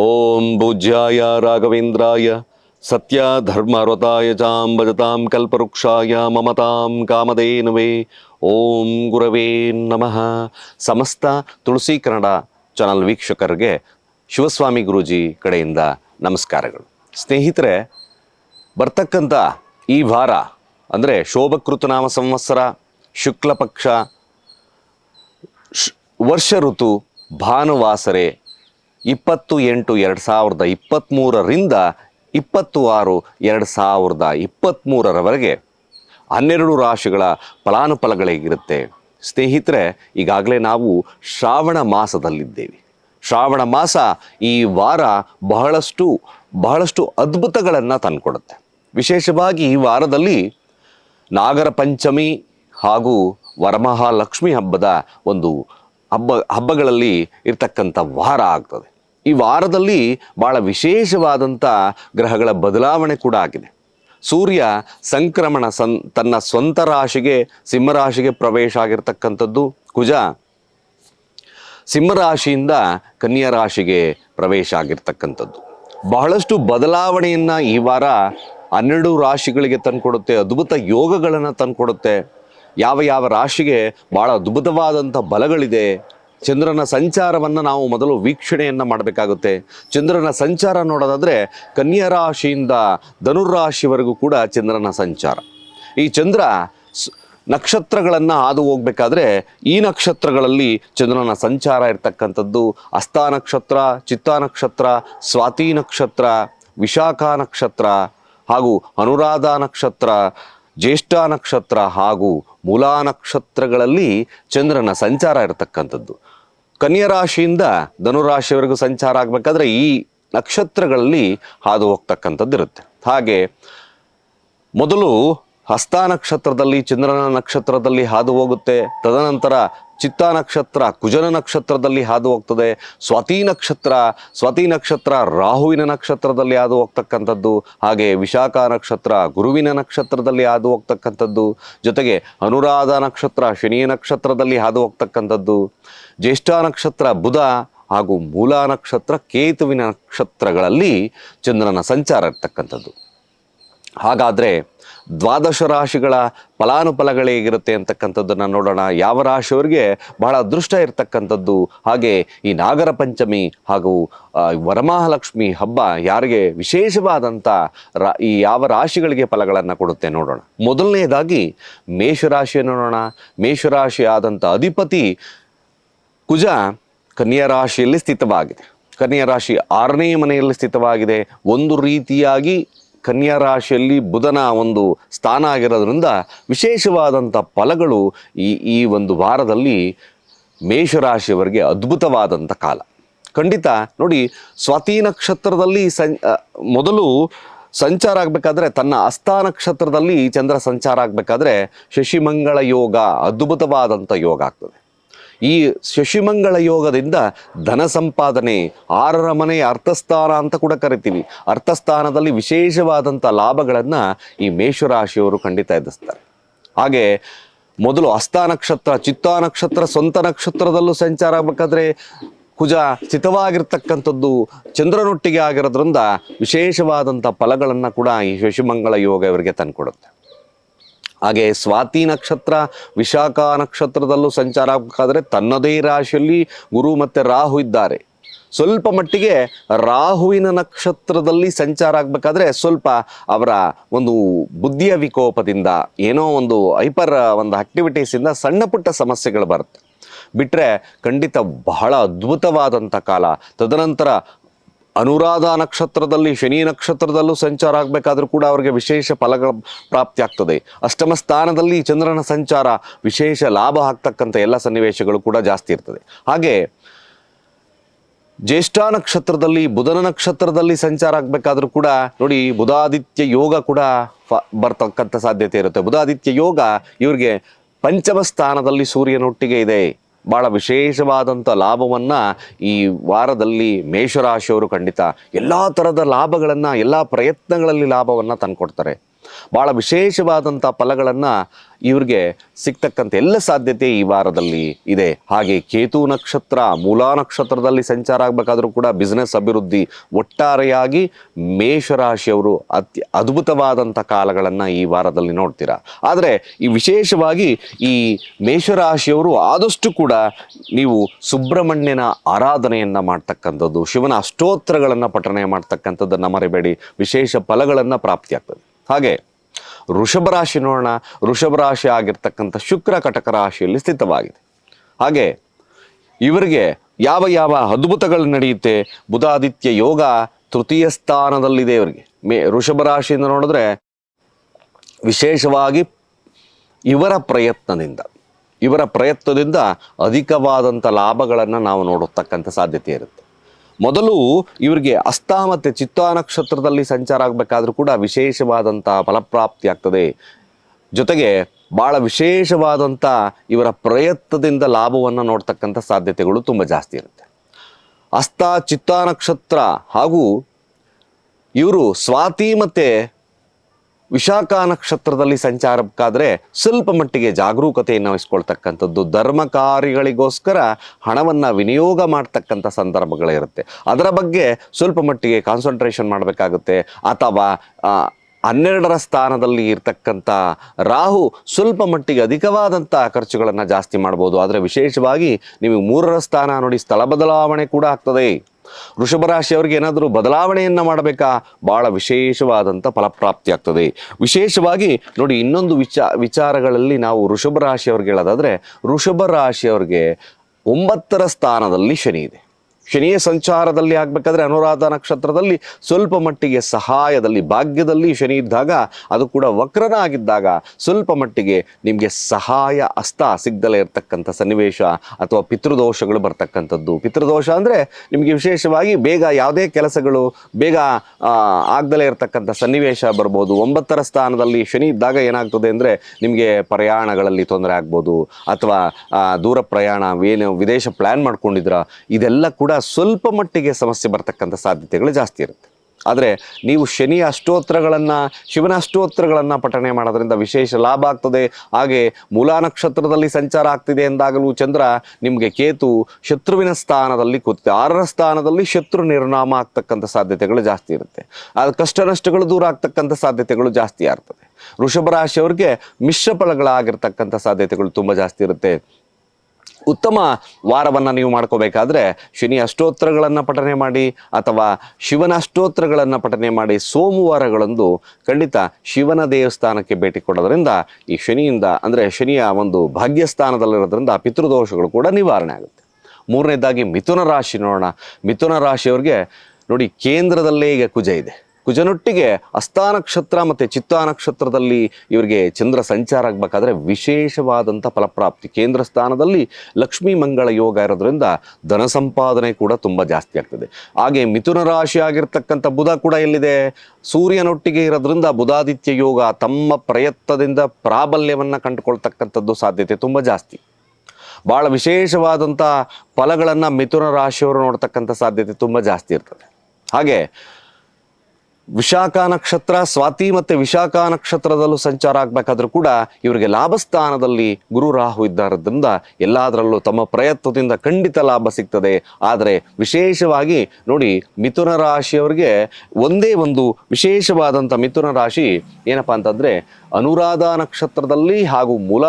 ಓಂ ಭುಜ್ಯಾಯ ರಾಘವೇಂದ್ರಾಯ ಸತ್ಯ ಧರ್ಮರತಾಯ ಚಾಂ ಭಜತಾಂ ಕಲ್ಪವೃಕ್ಷಾಯ ಮಮತಾಂ ಕಾಮಧೇನುವೆ ಓಂ ಗುರವೇ ನಮಃ ಸಮಸ್ತ ತುಳಸಿ ಕನ್ನಡ ಚಾನಲ್ ವೀಕ್ಷಕರಿಗೆ ಶಿವಸ್ವಾಮಿ ಗುರೂಜಿ ಕಡೆಯಿಂದ ನಮಸ್ಕಾರಗಳು. ಸ್ನೇಹಿತರೆ, ಬರ್ತಕ್ಕಂಥ ಈ ವಾರ, ಅಂದರೆ ಶೋಭಕೃತನಾಮ ಸಂವತ್ಸರ, ಶುಕ್ಲಪಕ್ಷ ವರ್ಷ ಋತು, ಭಾನುವಾಸರೆ ಇಪ್ಪತ್ತು ಎಂಟು ಎರಡು ಸಾವಿರದ ಇಪ್ಪತ್ತ್ಮೂರರಿಂದ ಇಪ್ಪತ್ತು ಆರು ಎರಡು ಸಾವಿರದ ಇಪ್ಪತ್ತ್ಮೂರರವರೆಗೆ ಹನ್ನೆರಡು ರಾಶಿಗಳ ಫಲಾನುಫಲಗಳಿಗಿರುತ್ತೆ ಸ್ನೇಹಿತರೆ, ಈಗಾಗಲೇ ನಾವು ಶ್ರಾವಣ ಮಾಸದಲ್ಲಿದ್ದೇವೆ. ಶ್ರಾವಣ ಮಾಸ ಈ ವಾರ ಬಹಳಷ್ಟು ಬಹಳಷ್ಟು ಅದ್ಭುತಗಳನ್ನು ತಂದುಕೊಡುತ್ತೆ. ವಿಶೇಷವಾಗಿ ಈ ವಾರದಲ್ಲಿ ನಾಗರ ಪಂಚಮಿ ಹಾಗೂ ವರಮಹಾಲಕ್ಷ್ಮಿ ಹಬ್ಬದ ಒಂದು ಹಬ್ಬ, ಹಬ್ಬಗಳಲ್ಲಿ ಇರ್ತಕ್ಕಂಥ ವಾರ ಆಗ್ತದೆ. ಈ ವಾರದಲ್ಲಿ ಭಾಳ ವಿಶೇಷವಾದಂಥ ಗ್ರಹಗಳ ಬದಲಾವಣೆ ಕೂಡ ಆಗಿದೆ. ಸೂರ್ಯ ಸಂಕ್ರಮಣ ಸನ್ ತನ್ನ ಸ್ವಂತ ರಾಶಿಗೆ ಸಿಂಹರಾಶಿಗೆ ಪ್ರವೇಶ ಆಗಿರ್ತಕ್ಕಂಥದ್ದು. ಕುಜ ಸಿಂಹರಾಶಿಯಿಂದ ಕನ್ಯಾ ರಾಶಿಗೆ ಪ್ರವೇಶ ಆಗಿರ್ತಕ್ಕಂಥದ್ದು. ಬಹಳಷ್ಟು ಬದಲಾವಣೆಯನ್ನು ಈ ವಾರ ಹನ್ನೆರಡು ರಾಶಿಗಳಿಗೆ ತಂದುಕೊಡುತ್ತೆ, ಅದ್ಭುತ ಯೋಗಗಳನ್ನು ತಂದುಕೊಡುತ್ತೆ. ಯಾವ ಯಾವ ರಾಶಿಗೆ ಭಾಳ ಅದ್ಭುತವಾದಂಥ ಬಲಗಳಿದೆ ಚಂದ್ರನ ಸಂಚಾರವನ್ನು ನಾವು ಮೊದಲು ವೀಕ್ಷಣೆಯನ್ನು ಮಾಡಬೇಕಾಗುತ್ತೆ. ಚಂದ್ರನ ಸಂಚಾರ ನೋಡೋದಾದರೆ ಕನ್ಯಾ ರಾಶಿಯಿಂದ ಧನುರಾಶಿವರೆಗೂ ಕೂಡ ಚಂದ್ರನ ಸಂಚಾರ. ಈ ಚಂದ್ರ ನಕ್ಷತ್ರಗಳನ್ನು ಹಾದು ಹೋಗಬೇಕಾದ್ರೆ ಈ ನಕ್ಷತ್ರಗಳಲ್ಲಿ ಚಂದ್ರನ ಸಂಚಾರ ಇರ್ತಕ್ಕಂಥದ್ದು. ಹಸ್ತ ನಕ್ಷತ್ರ, ಚಿತ್ತ ನಕ್ಷತ್ರ, ಸ್ವಾತಿ ನಕ್ಷತ್ರ, ವಿಶಾಖ ನಕ್ಷತ್ರ ಹಾಗೂ ಅನುರಾಧ ನಕ್ಷತ್ರ, ಜ್ಯೇಷ್ಠ ನಕ್ಷತ್ರ ಹಾಗೂ ಮೂಲಾ ನಕ್ಷತ್ರಗಳಲ್ಲಿ ಚಂದ್ರನ ಸಂಚಾರ ಇರತಕ್ಕಂಥದ್ದು. ಕನ್ಯಾ ರಾಶಿಯಿಂದ ಧನುರಾಶಿವರೆಗೂ ಸಂಚಾರ ಆಗಬೇಕಾದ್ರೆ ಈ ನಕ್ಷತ್ರಗಳಲ್ಲಿ ಹಾದು ಹೋಗ್ತಕ್ಕಂಥದ್ದು ಇರುತ್ತೆ ಹಾಗೆ ಮೊದಲು ಹಸ್ತ ನಕ್ಷತ್ರದಲ್ಲಿ ಚಂದ್ರನ ನಕ್ಷತ್ರದಲ್ಲಿ ಹಾದು ಹೋಗುತ್ತೆ. ತದನಂತರ ಚಿತ್ತ ನಕ್ಷತ್ರ, ಕುಜನ ನಕ್ಷತ್ರದಲ್ಲಿ ಹಾದು ಹೋಗ್ತದೆ. ಸ್ವಾತಿ ನಕ್ಷತ್ರ ಸ್ವಾತಿ ನಕ್ಷತ್ರ ರಾಹುವಿನ ನಕ್ಷತ್ರದಲ್ಲಿ ಹಾದು ಹೋಗ್ತಕ್ಕಂಥದ್ದು. ಹಾಗೆ ವಿಶಾಖ ನಕ್ಷತ್ರ ಗುರುವಿನ ನಕ್ಷತ್ರದಲ್ಲಿ ಹಾದು ಹೋಗ್ತಕ್ಕಂಥದ್ದು. ಜೊತೆಗೆ ಅನುರಾಧ ನಕ್ಷತ್ರ ಶನಿಯ ನಕ್ಷತ್ರದಲ್ಲಿ ಹಾದು ಹೋಗ್ತಕ್ಕಂಥದ್ದು. ಜ್ಯೇಷ್ಠ ನಕ್ಷತ್ರ ಬುಧ ಹಾಗೂ ಮೂಲ ನಕ್ಷತ್ರ ಕೇತುವಿನ ನಕ್ಷತ್ರಗಳಲ್ಲಿ ಚಂದ್ರನ ಸಂಚಾರ ಇರ್ತಕ್ಕಂಥದ್ದು. ಹಾಗಾದರೆ ದ್ವಾದಶ ರಾಶಿಗಳ ಫಲಾನುಫಲಗಳೇಗಿರುತ್ತೆ ಅಂತಕ್ಕಂಥದ್ದನ್ನು ನೋಡೋಣ. ಯಾವ ರಾಶಿಯವರಿಗೆ ಬಹಳ ಅದೃಷ್ಟ ಇರತಕ್ಕಂಥದ್ದು? ಹಾಗೆ ಈ ನಾಗರ ಪಂಚಮಿ ಹಾಗೂ ವರಮಹಾಲಕ್ಷ್ಮಿ ಹಬ್ಬ ಯಾರಿಗೆ ವಿಶೇಷವಾದಂಥ ರಾ, ಈ ಯಾವ ರಾಶಿಗಳಿಗೆ ಫಲಗಳನ್ನು ಕೊಡುತ್ತೆ ನೋಡೋಣ. ಮೊದಲನೇದಾಗಿ ಮೇಷರಾಶಿಯನ್ನು ನೋಡೋಣ. ಮೇಷರಾಶಿ ಆದಂಥ ಅಧಿಪತಿ ಕುಜ ಕನ್ಯಾ ರಾಶಿಯಲ್ಲಿ ಸ್ಥಿತವಾಗಿದೆ. ಕನ್ಯಾ ರಾಶಿ ಆರನೇ ಮನೆಯಲ್ಲಿ ಸ್ಥಿತವಾಗಿದೆ. ಒಂದು ರೀತಿಯಾಗಿ ಕನ್ಯಾ ರಾಶಿಯಲ್ಲಿ ಬುಧನ ಒಂದು ಸ್ಥಾನ ಆಗಿರೋದ್ರಿಂದ ವಿಶೇಷವಾದಂಥ ಫಲಗಳು ಈ ಈ ಒಂದು ವಾರದಲ್ಲಿ ಮೇಷರಾಶಿಯವರಿಗೆ ಅದ್ಭುತವಾದಂಥ ಕಾಲ. ಖಂಡಿತ ನೋಡಿ, ಸ್ವಾತಿ ನಕ್ಷತ್ರದಲ್ಲಿ ಸಂ ಮೊದಲು ಸಂಚಾರ ಆಗಬೇಕಾದ್ರೆ ತನ್ನ ಅಸ್ತ ನಕ್ಷತ್ರದಲ್ಲಿ ಚಂದ್ರ ಸಂಚಾರ ಆಗಬೇಕಾದ್ರೆ ಶಶಿಮಂಗಳ ಯೋಗ ಅದ್ಭುತವಾದಂಥ ಯೋಗ ಆಗ್ತದೆ. ಈ ಶಶಿಮಂಗಳ ಯೋಗದಿಂದ ಧನ ಸಂಪಾದನೆ, ಆರರ ಮನೆ, ಅರ್ಥಸ್ಥಾನ ಅಂತ ಕೂಡ ಕರಿತೀವಿ. ಅರ್ಥಸ್ಥಾನದಲ್ಲಿ ವಿಶೇಷವಾದಂಥ ಲಾಭಗಳನ್ನು ಈ ಮೇಷರಾಶಿಯವರು ಖಂಡಿತ ಎದುರಿಸ್ತಾರೆ. ಹಾಗೆ ಮೊದಲು ಹಸ್ತ ನಕ್ಷತ್ರ, ಚಿತ್ತ ನಕ್ಷತ್ರ, ಸ್ವಂತ ನಕ್ಷತ್ರದಲ್ಲೂ ಸಂಚಾರ ಆಗಬೇಕಾದ್ರೆ ಕುಜ ಸ್ಥಿತವಾಗಿರ್ತಕ್ಕಂಥದ್ದು ಚಂದ್ರನೊಟ್ಟಿಗೆ ಆಗಿರೋದ್ರಿಂದ ವಿಶೇಷವಾದಂಥ ಫಲಗಳನ್ನು ಕೂಡ ಈ ಶಶಿಮಂಗಳ ಯೋಗ ಇವರಿಗೆ ತಂದುಕೊಡುತ್ತೆ. ಹಾಗೆ ಸ್ವಾತಿ ನಕ್ಷತ್ರ, ವಿಶಾಖ ನಕ್ಷತ್ರದಲ್ಲೂ ಸಂಚಾರ ಆಗಬೇಕಾದ್ರೆ ತನ್ನದೇ ರಾಶಿಯಲ್ಲಿ ಗುರು ಮತ್ತು ರಾಹು ಇದ್ದಾರೆ. ಸ್ವಲ್ಪ ಮಟ್ಟಿಗೆ ರಾಹುವಿನ ನಕ್ಷತ್ರದಲ್ಲಿ ಸಂಚಾರ ಆಗಬೇಕಾದ್ರೆ ಸ್ವಲ್ಪ ಅವರ ಒಂದು ಬುದ್ಧಿಯ ವಿಕೋಪದಿಂದ, ಏನೋ ಒಂದು ಹೈಪರ್, ಒಂದು ಆಕ್ಟಿವಿಟೀಸಿಂದ ಸಣ್ಣ ಪುಟ್ಟ ಸಮಸ್ಯೆಗಳು ಬರುತ್ತೆ. ಬಿಟ್ಟರೆ ಖಂಡಿತ ಬಹಳ ಅದ್ಭುತವಾದಂಥ ಕಾಲ. ತದನಂತರ ಅನುರಾಧ ನಕ್ಷತ್ರದಲ್ಲಿ, ಶನಿ ನಕ್ಷತ್ರದಲ್ಲೂ ಸಂಚಾರ ಆಗಬೇಕಾದ್ರೂ ಕೂಡ ಅವರಿಗೆ ವಿಶೇಷ ಫಲಗಳ ಪ್ರಾಪ್ತಿ ಆಗ್ತದೆ. ಅಷ್ಟಮ ಸ್ಥಾನದಲ್ಲಿ ಚಂದ್ರನ ಸಂಚಾರ ವಿಶೇಷ ಲಾಭ ಆಗ್ತಕ್ಕಂಥ ಎಲ್ಲ ಸನ್ನಿವೇಶಗಳು ಕೂಡ ಜಾಸ್ತಿ ಇರ್ತದೆ. ಹಾಗೆ, ಜ್ಯೇಷ್ಠ ನಕ್ಷತ್ರದಲ್ಲಿ, ಬುಧನ ನಕ್ಷತ್ರದಲ್ಲಿ ಸಂಚಾರ ಆಗಬೇಕಾದ್ರೂ ಕೂಡ, ನೋಡಿ ಬುಧಾದಿತ್ಯ ಯೋಗ ಕೂಡ ಫ, ಬರ್ತಕ್ಕಂಥ ಸಾಧ್ಯತೆ ಇರುತ್ತೆ. ಬುಧಾದಿತ್ಯ ಯೋಗ ಇವರಿಗೆ ಪಂಚಮ ಸ್ಥಾನದಲ್ಲಿ ಸೂರ್ಯನೊಟ್ಟಿಗೆ ಇದೆ. ಭಾಳ ವಿಶೇಷವಾದಂಥ ಲಾಭವನ್ನು ಈ ವಾರದಲ್ಲಿ ಮೇಷರಾಶಿಯವರು ಖಂಡಿತ ಎಲ್ಲ ಥರದ ಲಾಭಗಳನ್ನು ಎಲ್ಲ ಪ್ರಯತ್ನಗಳಲ್ಲಿ ಲಾಭವನ್ನು ತಂದುಕೊಡ್ತಾರೆ. ಭಾಳ ವಿಶೇಷವಾದಂಥ ಫಲಗಳನ್ನು ಇವ್ರಿಗೆ ಸಿಗ್ತಕ್ಕಂಥ ಎಲ್ಲ ಸಾಧ್ಯತೆ ಈ ವಾರದಲ್ಲಿ ಇದೆ. ಹಾಗೆ ಕೇತು ನಕ್ಷತ್ರ, ಮೂಲಾ ನಕ್ಷತ್ರದಲ್ಲಿ ಸಂಚಾರ ಆಗಬೇಕಾದರೂ ಕೂಡ ಬಿಸ್ನೆಸ್ ಅಭಿವೃದ್ಧಿ ಒಟ್ಟಾರೆಯಾಗಿ ಮೇಷರಾಶಿಯವರು ಅತ್ಯ ಅದ್ಭುತವಾದಂಥ ಕಾಲಗಳನ್ನು ಈ ವಾರದಲ್ಲಿ ನೋಡ್ತೀರಾ. ಆದರೆ ಈ ವಿಶೇಷವಾಗಿ ಈ ಮೇಷರಾಶಿಯವರು ಆದಷ್ಟು ಕೂಡ ನೀವು ಸುಬ್ರಹ್ಮಣ್ಯನ ಆರಾಧನೆಯನ್ನು ಮಾಡ್ತಕ್ಕಂಥದ್ದು, ಶಿವನ ಅಷ್ಟೋತ್ತರಗಳನ್ನು ಪಠಣೆ ಮಾಡ್ತಕ್ಕಂಥದ್ದನ್ನು ಮರಿಬೇಡಿ. ವಿಶೇಷ ಫಲಗಳನ್ನು ಪ್ರಾಪ್ತಿಯಾಗ್ತದೆ. ಹಾಗೆ ವೃಷಭ ರಾಶಿ ನೋಡೋಣ. ವೃಷಭ ರಾಶಿ ಆಗಿರ್ತಕ್ಕಂಥ ಶುಕ್ರ ಕಟಕ ರಾಶಿಯಲ್ಲಿ ಸ್ಥಿತವಾಗಿದೆ. ಹಾಗೆ ಇವರಿಗೆ ಯಾವ ಯಾವ ಅದ್ಭುತಗಳು ನಡೆಯುತ್ತೆ? ಬುಧಾದಿತ್ಯ ಯೋಗ ತೃತೀಯ ಸ್ಥಾನದಲ್ಲಿದೆ ಇವರಿಗೆ. ಮೇ ವೃಷಭ ರಾಶಿಯಿಂದ ನೋಡಿದ್ರೆ ವಿಶೇಷವಾಗಿ ಇವರ ಪ್ರಯತ್ನದಿಂದ ಇವರ ಪ್ರಯತ್ನದಿಂದ ಅಧಿಕವಾದಂಥ ಲಾಭಗಳನ್ನು ನಾವು ನೋಡತಕ್ಕಂಥ ಸಾಧ್ಯತೆ ಇರುತ್ತೆ. ಮೊದಲು ಇವರಿಗೆ ಅಸ್ತ ಮತ್ತು ಚಿತ್ತಾ ನಕ್ಷತ್ರದಲ್ಲಿ ಸಂಚಾರ ಆಗಬೇಕಾದ್ರೂ ಕೂಡ ವಿಶೇಷವಾದಂಥ ಫಲಪ್ರಾಪ್ತಿ ಆಗ್ತದೆ. ಜೊತೆಗೆ ಭಾಳ ವಿಶೇಷವಾದಂಥ ಇವರ ಪ್ರಯತ್ನದಿಂದ ಲಾಭವನ್ನು ನೋಡ್ತಕ್ಕಂಥ ಸಾಧ್ಯತೆಗಳು ತುಂಬ ಜಾಸ್ತಿ ಇರುತ್ತೆ. ಅಸ್ತ, ಚಿತ್ತಾ ನಕ್ಷತ್ರ ಹಾಗೂ ಇವರು ಸ್ವಾತಿ ಮತ್ತು ವಿಶಾಖ ನಕ್ಷತ್ರದಲ್ಲಿ ಸಂಚಾರಕ್ಕಾದರೆ ಸ್ವಲ್ಪ ಮಟ್ಟಿಗೆ ಜಾಗರೂಕತೆಯನ್ನು ವಹಿಸ್ಕೊಳ್ತಕ್ಕಂಥದ್ದು ಧರ್ಮ ಕಾರ್ಯಗಳಿಗೋಸ್ಕರ ಹಣವನ್ನು ವಿನಿಯೋಗ ಮಾಡ್ತಕ್ಕಂಥ ಸಂದರ್ಭಗಳಿರುತ್ತೆ. ಅದರ ಬಗ್ಗೆ ಸ್ವಲ್ಪ ಮಟ್ಟಿಗೆ ಕಾನ್ಸಂಟ್ರೇಷನ್ ಮಾಡಬೇಕಾಗುತ್ತೆ. ಅಥವಾ ಹನ್ನೆರಡರ ಸ್ಥಾನದಲ್ಲಿ ಇರ್ತಕ್ಕಂಥ ರಾಹು ಸ್ವಲ್ಪ ಮಟ್ಟಿಗೆ ಅಧಿಕವಾದಂಥ ಖರ್ಚುಗಳನ್ನು ಜಾಸ್ತಿ ಮಾಡ್ಬೋದು. ಆದರೆ ವಿಶೇಷವಾಗಿ ನಿಮಗೆ ಮೂರರ ಸ್ಥಾನ ನೋಡಿ ಸ್ಥಳ ಬದಲಾವಣೆ ಕೂಡ ಆಗ್ತದೆ. ವೃಷಭ ರಾಶಿಯವರಿಗೆ ಏನಾದರೂ ಬದಲಾವಣೆಯನ್ನು ಮಾಡಬೇಕಾ? ಭಾಳ ವಿಶೇಷವಾದಂಥ ಫಲಪ್ರಾಪ್ತಿ ಆಗ್ತದೆ. ವಿಶೇಷವಾಗಿ ನೋಡಿ ಇನ್ನೊಂದು ವಿಚಾ, ವಿಚಾರಗಳಲ್ಲಿ ನಾವು ವೃಷಭ ರಾಶಿಯವ್ರಿಗೆ ಹೇಳೋದಾದರೆ, ವೃಷಭ ರಾಶಿಯವ್ರಿಗೆ ಒಂಬತ್ತರ ಸ್ಥಾನದಲ್ಲಿ ಶನಿ ಇದೆ. ಶನಿಯ ಸಂಚಾರದಲ್ಲಿ ಆಗಬೇಕಾದ್ರೆ ಅನುರಾಧ ನಕ್ಷತ್ರದಲ್ಲಿ ಸ್ವಲ್ಪ ಮಟ್ಟಿಗೆ ಸಹಾಯದಲ್ಲಿ, ಭಾಗ್ಯದಲ್ಲಿ ಶನಿ ಇದ್ದಾಗ ಅದು ಕೂಡ ವಕ್ರನ ಆಗಿದ್ದಾಗ ಸ್ವಲ್ಪ ಮಟ್ಟಿಗೆ ನಿಮಗೆ ಸಹಾಯ ಅಸ್ತ ಸಿಗ್ದಲೇ ಇರತಕ್ಕಂಥ ಸನ್ನಿವೇಶ ಅಥವಾ ಪಿತೃದೋಷಗಳು ಬರ್ತಕ್ಕಂಥದ್ದು. ಪಿತೃದೋಷ ಅಂದರೆ ನಿಮಗೆ ವಿಶೇಷವಾಗಿ ಬೇಗ ಯಾವುದೇ ಕೆಲಸಗಳು ಬೇಗ ಆಗದಲೇ ಇರತಕ್ಕಂಥ ಸನ್ನಿವೇಶ ಬರ್ಬೋದು. ಒಂಬತ್ತರ ಸ್ಥಾನದಲ್ಲಿ ಶನಿ ಇದ್ದಾಗ ಏನಾಗ್ತದೆ ಅಂದರೆ ನಿಮಗೆ ಪ್ರಯಾಣಗಳಲ್ಲಿ ತೊಂದರೆ ಆಗ್ಬೋದು. ಅಥವಾ ದೂರ ಪ್ರಯಾಣ, ಏನು ವಿದೇಶ ಪ್ಲ್ಯಾನ್ ಮಾಡ್ಕೊಂಡಿದ್ರ ಇದೆಲ್ಲ ಕೂಡ ಸ್ವಲ್ಪ ಮಟ್ಟಿಗೆ ಸಮಸ್ಯೆ ಬರ್ತಕ್ಕಂಥ ಸಾಧ್ಯತೆಗಳು ಜಾಸ್ತಿ ಇರುತ್ತೆ. ಆದರೆ ನೀವು ಶನಿ ಅಷ್ಟೋತ್ತರಗಳನ್ನು ಶಿವನ ಅಷ್ಟೋತ್ತರಗಳನ್ನು ಪಠಣೆ ಮಾಡೋದ್ರಿಂದ ವಿಶೇಷ ಲಾಭ ಆಗ್ತದೆ. ಹಾಗೆ ಮೂಲಾ ನಕ್ಷತ್ರದಲ್ಲಿ ಸಂಚಾರ ಆಗ್ತಿದೆ ಎಂದಾಗಲೂ ಚಂದ್ರ ನಿಮಗೆ ಕೇತು ಶತ್ರುವಿನ ಸ್ಥಾನದಲ್ಲಿ ಕೂತಿದೆ. ಆರರ ಸ್ಥಾನದಲ್ಲಿ ಶತ್ರು ನಿರ್ನಾಮ ಆಗ್ತಕ್ಕಂಥ ಸಾಧ್ಯತೆಗಳು ಜಾಸ್ತಿ ಇರುತ್ತೆ. ಅದು ಕಷ್ಟ ನಷ್ಟಗಳು ದೂರ ಆಗ್ತಕ್ಕಂಥ ಸಾಧ್ಯತೆಗಳು ಜಾಸ್ತಿ ಆಗ್ತದೆ. ವೃಷಭ ರಾಶಿಯವ್ರಿಗೆ ಮಿಶ್ರ ಫಲಗಳಾಗಿರ್ತಕ್ಕಂಥ ಸಾಧ್ಯತೆಗಳು ತುಂಬ ಜಾಸ್ತಿ ಇರುತ್ತೆ. ಉತ್ತಮ ವಾರವನ್ನು ನೀವು ಮಾಡ್ಕೋಬೇಕಾದ್ರೆ ಶನಿ ಅಷ್ಟೋತ್ರಗಳನ್ನು ಪಠನೆ ಮಾಡಿ ಅಥವಾ ಶಿವನ ಅಷ್ಟೋತ್ರಗಳನ್ನು ಪಠನೆ ಮಾಡಿ ಸೋಮವಾರಗಳಂದು ಖಂಡಿತ ಶಿವನ ದೇವಸ್ಥಾನಕ್ಕೆ ಭೇಟಿ ಕೊಡೋದ್ರಿಂದ ಈ ಶನಿಯಿಂದ ಅಂದರೆ ಶನಿಯ ಒಂದು ಭಾಗ್ಯಸ್ಥಾನದಲ್ಲಿರೋದ್ರಿಂದ ಪಿತೃದೋಷಗಳು ಕೂಡ ನಿವಾರಣೆ ಆಗುತ್ತೆ. ಮೂರನೇದಾಗಿ ಮಿಥುನ ರಾಶಿ ನೋಡೋಣ. ಮಿಥುನ ರಾಶಿಯವ್ರಿಗೆ ನೋಡಿ ಕೇಂದ್ರದಲ್ಲೇ ಈಗ ಕುಜ ಇದೆ. ಕುಜನೊಟ್ಟಿಗೆ ಹಸ್ತ ನಕ್ಷತ್ರ ಮತ್ತು ಚಿತ್ತಾ ನಕ್ಷತ್ರದಲ್ಲಿ ಇವರಿಗೆ ಚಂದ್ರ ಸಂಚಾರ ಆಗಬೇಕಾದ್ರೆ ವಿಶೇಷವಾದಂಥ ಫಲಪ್ರಾಪ್ತಿ. ಕೇಂದ್ರ ಸ್ಥಾನದಲ್ಲಿ ಲಕ್ಷ್ಮೀ ಮಂಗಳ ಯೋಗ ಇರೋದ್ರಿಂದ ಧನ ಸಂಪಾದನೆ ಕೂಡ ತುಂಬ ಜಾಸ್ತಿ ಆಗ್ತದೆ. ಹಾಗೆ ಮಿಥುನ ರಾಶಿ ಆಗಿರ್ತಕ್ಕಂಥ ಬುಧ ಕೂಡ ಎಲ್ಲಿದೆ? ಸೂರ್ಯನೊಟ್ಟಿಗೆ ಇರೋದ್ರಿಂದ ಬುಧಾದಿತ್ಯ ಯೋಗ ತಮ್ಮ ಪ್ರಯತ್ನದಿಂದ ಪ್ರಾಬಲ್ಯವನ್ನು ಕಂಡುಕೊಳ್ತಕ್ಕಂಥದ್ದು ಸಾಧ್ಯತೆ ತುಂಬ ಜಾಸ್ತಿ. ಭಾಳ ವಿಶೇಷವಾದಂಥ ಫಲಗಳನ್ನು ಮಿಥುನ ರಾಶಿಯವರು ನೋಡ್ತಕ್ಕಂಥ ಸಾಧ್ಯತೆ ತುಂಬ ಜಾಸ್ತಿ ಇರ್ತದೆ. ಹಾಗೆ ವಿಶಾಖ ನಕ್ಷತ್ರ, ಸ್ವಾತಿ ಮತ್ತು ವಿಶಾಖ ನಕ್ಷತ್ರದಲ್ಲೂ ಸಂಚಾರ ಆಗಬೇಕಾದ್ರೂ ಕೂಡ ಇವರಿಗೆ ಲಾಭ ಸ್ಥಾನದಲ್ಲಿ ಗುರು ರಾಹು ಇದ್ದಾರದ್ರಿಂದ ಎಲ್ಲದರಲ್ಲೂ ತಮ್ಮ ಪ್ರಯತ್ನದಿಂದ ಖಂಡಿತ ಲಾಭ ಸಿಗ್ತದೆ. ಆದರೆ ವಿಶೇಷವಾಗಿ ನೋಡಿ ಮಿಥುನ ರಾಶಿಯವರಿಗೆ ಒಂದೇ ಒಂದು ವಿಶೇಷವಾದಂಥ ಮಿಥುನ ರಾಶಿ ಏನಪ್ಪಾ ಅಂತಂದರೆ ಅನುರಾಧ ನಕ್ಷತ್ರದಲ್ಲಿ ಹಾಗೂ ಮೂಲ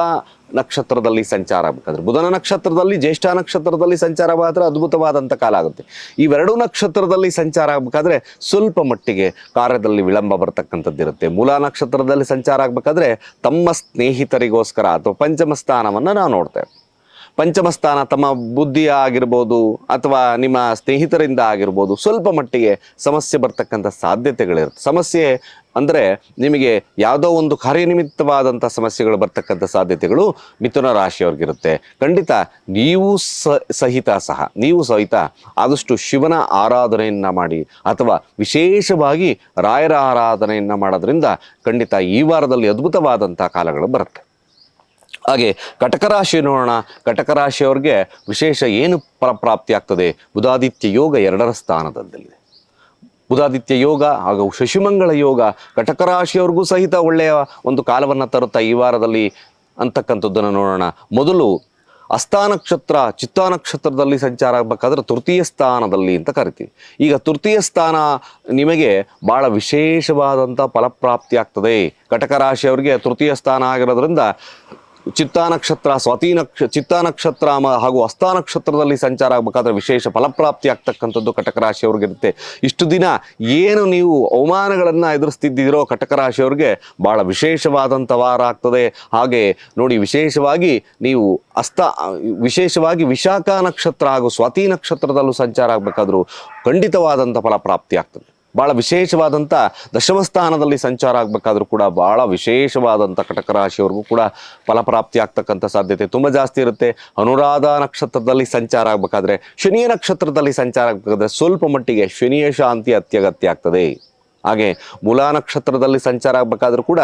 ನಕ್ಷತ್ರದಲ್ಲಿ ಸಂಚಾರ ಆಗಬೇಕಾದ್ರೆ ಬುಧನ ನಕ್ಷತ್ರದಲ್ಲಿ ಜ್ಯೇಷ್ಠ ನಕ್ಷತ್ರದಲ್ಲಿ ಸಂಚಾರ ಅದ್ಭುತವಾದಂಥ ಕಾಲ ಆಗುತ್ತೆ. ಇವೆರಡೂ ನಕ್ಷತ್ರದಲ್ಲಿ ಸಂಚಾರ ಆಗಬೇಕಾದ್ರೆ ಸ್ವಲ್ಪ ಮಟ್ಟಿಗೆ ಕಾರ್ಯದಲ್ಲಿ ವಿಳಂಬ ಬರ್ತಕ್ಕಂಥದ್ದಿರುತ್ತೆ ಮೂಲ ನಕ್ಷತ್ರದಲ್ಲಿ ಸಂಚಾರ ಆಗಬೇಕಾದ್ರೆ ತಮ್ಮ ಸ್ನೇಹಿತರಿಗೋಸ್ಕರ ಅಥವಾ ಪಂಚಮ ಸ್ಥಾನವನ್ನು ನಾವು ನೋಡ್ತೇವೆ. ಪಂಚಮ ಸ್ಥಾನ ತಮ್ಮ ಬುದ್ಧಿ ಆಗಿರ್ಬೋದು ಅಥವಾ ನಿಮ್ಮ ಸ್ನೇಹಿತರಿಂದ ಆಗಿರ್ಬೋದು ಸ್ವಲ್ಪ ಮಟ್ಟಿಗೆ ಸಮಸ್ಯೆ ಬರ್ತಕ್ಕಂಥ ಸಾಧ್ಯತೆಗಳಿರುತ್ತೆ. ಸಮಸ್ಯೆ ಅಂದರೆ ನಿಮಗೆ ಯಾವುದೋ ಒಂದು ಕಾರ್ಯನಿಮಿತ್ತವಾದಂಥ ಸಮಸ್ಯೆಗಳು ಬರ್ತಕ್ಕಂಥ ಸಾಧ್ಯತೆಗಳು ಮಿಥುನ ರಾಶಿಯವ್ರಿಗಿರುತ್ತೆ. ಖಂಡಿತ ನೀವು ಸಹಿತ ಸಹ, ನೀವು ಸಹಿತ ಆದಷ್ಟು ಶಿವನ ಆರಾಧನೆಯನ್ನು ಮಾಡಿ ಅಥವಾ ವಿಶೇಷವಾಗಿ ರಾಯರ ಆರಾಧನೆಯನ್ನು ಮಾಡೋದ್ರಿಂದ ಖಂಡಿತ ಈ ವಾರದಲ್ಲಿ ಅದ್ಭುತವಾದಂಥ ಕಾಲಗಳು ಬರುತ್ತೆ. ಹಾಗೆ ಕಟಕ ರಾಶಿ ನೋಡೋಣ. ಕಟಕ ರಾಶಿಯವ್ರಿಗೆ ವಿಶೇಷ ಏನು ಫಲಪ್ರಾಪ್ತಿ ಆಗ್ತದೆ? ಬುಧಾದಿತ್ಯ ಯೋಗ ಎರಡರ ಸ್ಥಾನದಲ್ಲಿದೆ. ಬುಧಾದಿತ್ಯ ಯೋಗ ಹಾಗೂ ಶಶಿಮಂಗಳ ಯೋಗ ಕಟಕ ರಾಶಿಯವ್ರಿಗೂ ಸಹಿತ ಒಳ್ಳೆಯ ಒಂದು ಕಾಲವನ್ನು ತರುತ್ತಾ ಈ ವಾರದಲ್ಲಿ ಅಂತಕ್ಕಂಥದ್ದನ್ನು ನೋಡೋಣ. ಮೊದಲು ಅಸ್ಥಾನಕ್ಷತ್ರ ಚಿತ್ತಾನಕ್ಷತ್ರದಲ್ಲಿ ಚಿತ್ತಾ ನಕ್ಷತ್ರದಲ್ಲಿ ಸಂಚಾರ ಆಗಬೇಕಾದ್ರೆ ತೃತೀಯ ಸ್ಥಾನದಲ್ಲಿ ಅಂತ ಕರಿತೀವಿ. ಈಗ ತೃತೀಯ ಸ್ಥಾನ ನಿಮಗೆ ಭಾಳ ವಿಶೇಷವಾದಂಥ ಫಲಪ್ರಾಪ್ತಿ ಆಗ್ತದೆ. ಕಟಕ ರಾಶಿಯವರಿಗೆ ತೃತೀಯ ಸ್ಥಾನ ಆಗಿರೋದ್ರಿಂದ ಚಿತ್ತಾ ನಕ್ಷತ್ರ, ಸ್ವಾತಿ ನಕ್ಷ, ಚಿತ್ತಾ ನಕ್ಷತ್ರ ಹಾಗೂ ಹಸ್ತಾ ನಕ್ಷತ್ರದಲ್ಲಿ ಸಂಚಾರ ಆಗಬೇಕಾದ್ರೆ ವಿಶೇಷ ಫಲಪ್ರಾಪ್ತಿ ಆಗ್ತಕ್ಕಂಥದ್ದು ಕಟಕ ರಾಶಿಯವ್ರಿಗಿರುತ್ತೆ ಇಷ್ಟು ದಿನ ಏನು ನೀವು ಅವಮಾನಗಳನ್ನು ಎದುರಿಸ್ತಿದ್ದೀರೋ ಕಟಕ ರಾಶಿಯವ್ರಿಗೆ ಭಾಳ ವಿಶೇಷವಾದಂಥ ವಾರ ಆಗ್ತದೆ. ಹಾಗೆ ನೋಡಿ ವಿಶೇಷವಾಗಿ ನೀವು ಅಸ್ತ, ವಿಶೇಷವಾಗಿ ವಿಶಾಖ ನಕ್ಷತ್ರ ಹಾಗೂ ಸ್ವಾತಿ ನಕ್ಷತ್ರದಲ್ಲೂ ಸಂಚಾರ ಆಗಬೇಕಾದ್ರೂ ಖಂಡಿತವಾದಂಥ ಫಲಪ್ರಾಪ್ತಿ ಆಗ್ತದೆ ಭಾಳ ವಿಶೇಷವಾದಂಥ ದಶಮಸ್ಥಾನದಲ್ಲಿ ಸಂಚಾರ ಆಗಬೇಕಾದ್ರೂ ಕೂಡ ಭಾಳ ವಿಶೇಷವಾದಂಥ ಕಟಕ ರಾಶಿಯವ್ರಿಗೂ ಕೂಡ ಫಲಪ್ರಾಪ್ತಿ ಆಗ್ತಕ್ಕಂಥ ಸಾಧ್ಯತೆ ತುಂಬ ಜಾಸ್ತಿ ಇರುತ್ತೆ. ಅನುರಾಧ ನಕ್ಷತ್ರದಲ್ಲಿ ಸಂಚಾರ ಆಗಬೇಕಾದ್ರೆ ಶನಿಯ ನಕ್ಷತ್ರದಲ್ಲಿ ಸಂಚಾರ ಆಗಬೇಕಾದ್ರೆ ಸ್ವಲ್ಪ ಮಟ್ಟಿಗೆ ಶನಿಯ ಶಾಂತಿ ಅತ್ಯಗತ್ಯ ಆಗ್ತದೆ. ಹಾಗೆ ಮೂಲಾ ನಕ್ಷತ್ರದಲ್ಲಿ ಸಂಚಾರ ಆಗಬೇಕಾದ್ರೂ ಕೂಡ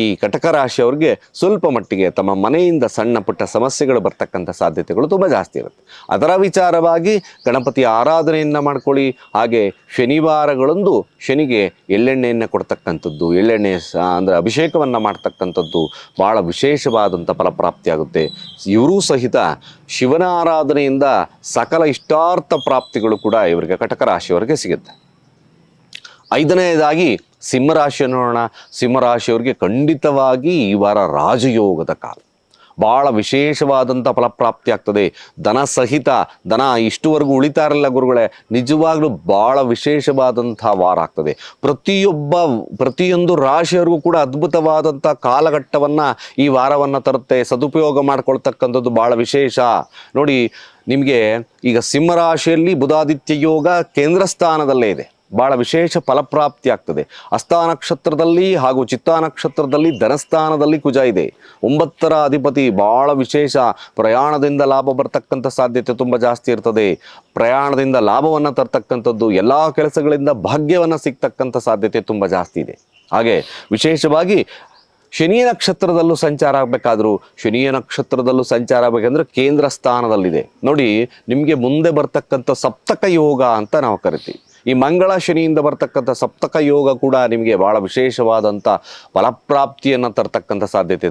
ಈ ಕಟಕ ರಾಶಿಯವ್ರಿಗೆ ಸ್ವಲ್ಪ ಮಟ್ಟಿಗೆ ತಮ್ಮ ಮನೆಯಿಂದ ಸಣ್ಣ ಪುಟ್ಟ ಸಮಸ್ಯೆಗಳು ಬರ್ತಕ್ಕಂಥ ಸಾಧ್ಯತೆಗಳು ತುಂಬ ಜಾಸ್ತಿ ಇರುತ್ತೆ. ಅದರ ವಿಚಾರವಾಗಿ ಗಣಪತಿಯ ಆರಾಧನೆಯನ್ನು ಮಾಡ್ಕೊಳ್ಳಿ. ಹಾಗೆ ಶನಿವಾರಗಳಂದು ಶನಿಗೆ ಎಳ್ಳೆಣ್ಣೆಯನ್ನು ಕೊಡ್ತಕ್ಕಂಥದ್ದು, ಎಳ್ಳೆಣ್ಣೆ ಅಂದರೆ ಅಭಿಷೇಕವನ್ನು ಮಾಡ್ತಕ್ಕಂಥದ್ದು ಭಾಳ ವಿಶೇಷವಾದಂಥ ಫಲಪ್ರಾಪ್ತಿಯಾಗುತ್ತೆ ಇವರೂ ಸಹಿತ ಶಿವನ ಆರಾಧನೆಯಿಂದ ಸಕಲ ಇಷ್ಟಾರ್ಥ ಪ್ರಾಪ್ತಿಗಳು ಕೂಡ ಇವರಿಗೆ ಕಟಕ ರಾಶಿಯವರಿಗೆ ಸಿಗುತ್ತೆ. ಐದನೆಯದಾಗಿ ಸಿಂಹರಾಶಿ ನೋಡೋಣ. ಸಿಂಹರಾಶಿಯವರಿಗೆ ಖಂಡಿತವಾಗಿ ಈ ವಾರ ರಾಜಯೋಗದ ಕಾಲ. ಭಾಳ ವಿಶೇಷವಾದಂಥ ಫಲಪ್ರಾಪ್ತಿ ಆಗ್ತದೆ. ದನ ಸಹಿತ ದನ ಇಷ್ಟುವರೆಗೂ ಉಳಿತಾ ಇರಲಿಲ್ಲ ಗುರುಗಳೇ. ನಿಜವಾಗ್ಲೂ ಭಾಳ ವಿಶೇಷವಾದಂಥ ವಾರ ಆಗ್ತದೆ. ಪ್ರತಿಯೊಬ್ಬ, ಪ್ರತಿಯೊಂದು ರಾಶಿಯವರಿಗೂ ಕೂಡ ಅದ್ಭುತವಾದಂಥ ಕಾಲಘಟ್ಟವನ್ನು ಈ ವಾರವನ್ನು ತರುತ್ತೆ. ಸದುಪಯೋಗ ಮಾಡ್ಕೊಳ್ತಕ್ಕಂಥದ್ದು ಭಾಳ ವಿಶೇಷ. ನೋಡಿ, ನಿಮಗೆ ಈಗ ಸಿಂಹರಾಶಿಯಲ್ಲಿ ಬುಧಾದಿತ್ಯ ಯೋಗ ಕೇಂದ್ರ ಸ್ಥಾನದಲ್ಲೇ ಇದೆ. ಭಾಳ ವಿಶೇಷ ಫಲಪ್ರಾಪ್ತಿ ಆಗ್ತದೆ. ಹಸ್ತಾ ನಕ್ಷತ್ರದಲ್ಲಿ ಹಾಗೂ ಚಿತ್ತಾ ನಕ್ಷತ್ರದಲ್ಲಿ ಧನಸ್ಥಾನದಲ್ಲಿ ಕುಜ ಇದೆ. ಒಂಬತ್ತರ ಅಧಿಪತಿ ಭಾಳ ವಿಶೇಷ. ಪ್ರಯಾಣದಿಂದ ಲಾಭ ಬರ್ತಕ್ಕಂಥ ಸಾಧ್ಯತೆ ತುಂಬ ಜಾಸ್ತಿ ಇರ್ತದೆ. ಪ್ರಯಾಣದಿಂದ ಲಾಭವನ್ನು ತರ್ತಕ್ಕಂಥದ್ದು, ಎಲ್ಲ ಕೆಲಸಗಳಿಂದ ಭಾಗ್ಯವನ್ನು ಸಿಗ್ತಕ್ಕಂಥ ಸಾಧ್ಯತೆ ತುಂಬ ಜಾಸ್ತಿ ಇದೆ. ಹಾಗೆ ವಿಶೇಷವಾಗಿ ಶನಿಯ ನಕ್ಷತ್ರದಲ್ಲೂ ಸಂಚಾರ ಆಗಬೇಕಾದ್ರೂ ಶನಿಯ ನಕ್ಷತ್ರದಲ್ಲೂ ಸಂಚಾರ ಆಗಬೇಕಂದ್ರೆ ಕೇಂದ್ರ ಸ್ಥಾನದಲ್ಲಿದೆ. ನೋಡಿ, ನಿಮಗೆ ಮುಂದೆ ಬರ್ತಕ್ಕಂಥ ಸಪ್ತಕ ಯೋಗ ಅಂತ ನಾವು ಕರಿತೀವಿ. ಈ ಮಂಗಳ ಶನಿಯಿಂದ ಬರ್ತಕ್ಕಂಥ ಸಪ್ತಕ ಯೋಗ ಕೂಡ ನಿಮಗೆ ಭಾಳ ವಿಶೇಷವಾದಂಥ ಫಲಪ್ರಾಪ್ತಿಯನ್ನು ತರ್ತಕ್ಕಂಥ ಸಾಧ್ಯತೆ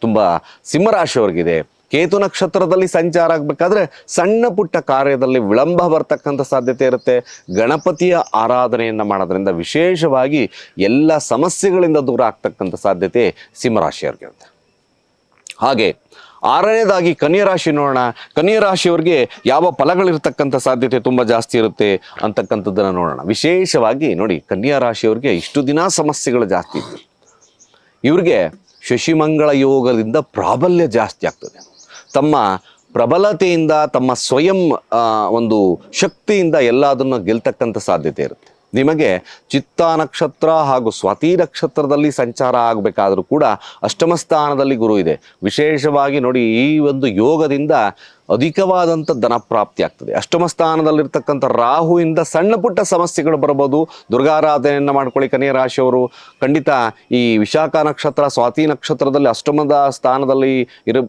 ತುಂಬ ಸಿಂಹರಾಶಿಯವ್ರಿಗಿದೆ ಕೇತು ನಕ್ಷತ್ರದಲ್ಲಿ ಸಂಚಾರ ಆಗಬೇಕಾದ್ರೆ ಸಣ್ಣ ಪುಟ್ಟ ಕಾರ್ಯದಲ್ಲಿ ವಿಳಂಬ ಬರ್ತಕ್ಕಂಥ ಸಾಧ್ಯತೆ ಇರುತ್ತೆ. ಗಣಪತಿಯ ಆರಾಧನೆಯನ್ನು ಮಾಡೋದ್ರಿಂದ ವಿಶೇಷವಾಗಿ ಎಲ್ಲ ಸಮಸ್ಯೆಗಳಿಂದ ದೂರ ಆಗ್ತಕ್ಕಂಥ ಸಾಧ್ಯತೆ ಸಿಂಹರಾಶಿಯವ್ರಿಗಿರುತ್ತೆ ಹಾಗೆ ಆರನೇದಾಗಿ ಕನ್ಯಾ ರಾಶಿ ನೋಡೋಣ. ಕನ್ಯಾ ರಾಶಿಯವರಿಗೆ ಯಾವ ಫಲಗಳಿರ್ತಕ್ಕಂಥ ಸಾಧ್ಯತೆ ತುಂಬ ಜಾಸ್ತಿ ಇರುತ್ತೆ ಅಂತಕ್ಕಂಥದ್ದನ್ನು ನೋಡೋಣ. ವಿಶೇಷವಾಗಿ ನೋಡಿ, ಕನ್ಯಾ ರಾಶಿಯವರಿಗೆ ಇಷ್ಟು ದಿನ ಸಮಸ್ಯೆಗಳು ಜಾಸ್ತಿ ಇತ್ತು. ಇವ್ರಿಗೆ ಶಶಿಮಂಗಳ ಯೋಗದಿಂದ ಪ್ರಾಬಲ್ಯ ಜಾಸ್ತಿ ಆಗ್ತದೆ. ತಮ್ಮ ಪ್ರಬಲತೆಯಿಂದ, ತಮ್ಮ ಸ್ವಯಂ ಒಂದು ಶಕ್ತಿಯಿಂದ ಎಲ್ಲದನ್ನು ಗೆಲ್ತಕ್ಕಂಥ ಸಾಧ್ಯತೆ ಇರುತ್ತೆ. ನಿಮಗೆ ಚಿತ್ತ ನಕ್ಷತ್ರ ಹಾಗೂ ಸ್ವಾತಿ ನಕ್ಷತ್ರದಲ್ಲಿ ಸಂಚಾರ ಆಗಬೇಕಾದರೂ ಕೂಡ ಅಷ್ಟಮ ಸ್ಥಾನದಲ್ಲಿ ಗುರು ಇದೆ. ವಿಶೇಷವಾಗಿ ನೋಡಿ ಈ ಒಂದು ಯೋಗದಿಂದ ಅಧಿಕವಾದಂಥ ಧನ ಪ್ರಾಪ್ತಿ ಆಗ್ತದೆ. ಅಷ್ಟಮ ಸ್ಥಾನದಲ್ಲಿರ್ತಕ್ಕಂಥ ರಾಹುವಿಂದ ಸಣ್ಣ ಪುಟ್ಟ ಸಮಸ್ಯೆಗಳು ಬರ್ಬೋದು. ದುರ್ಗಾರಾಧನೆಯನ್ನು ಮಾಡ್ಕೊಳ್ಳಿ ಕನ್ಯಾ ರಾಶಿಯವರು. ಖಂಡಿತ ಈ ವಿಶಾಖ ನಕ್ಷತ್ರ, ಸ್ವಾತಿ ನಕ್ಷತ್ರದಲ್ಲಿ ಅಷ್ಟಮದ ಸ್ಥಾನದಲ್ಲಿ ಇರ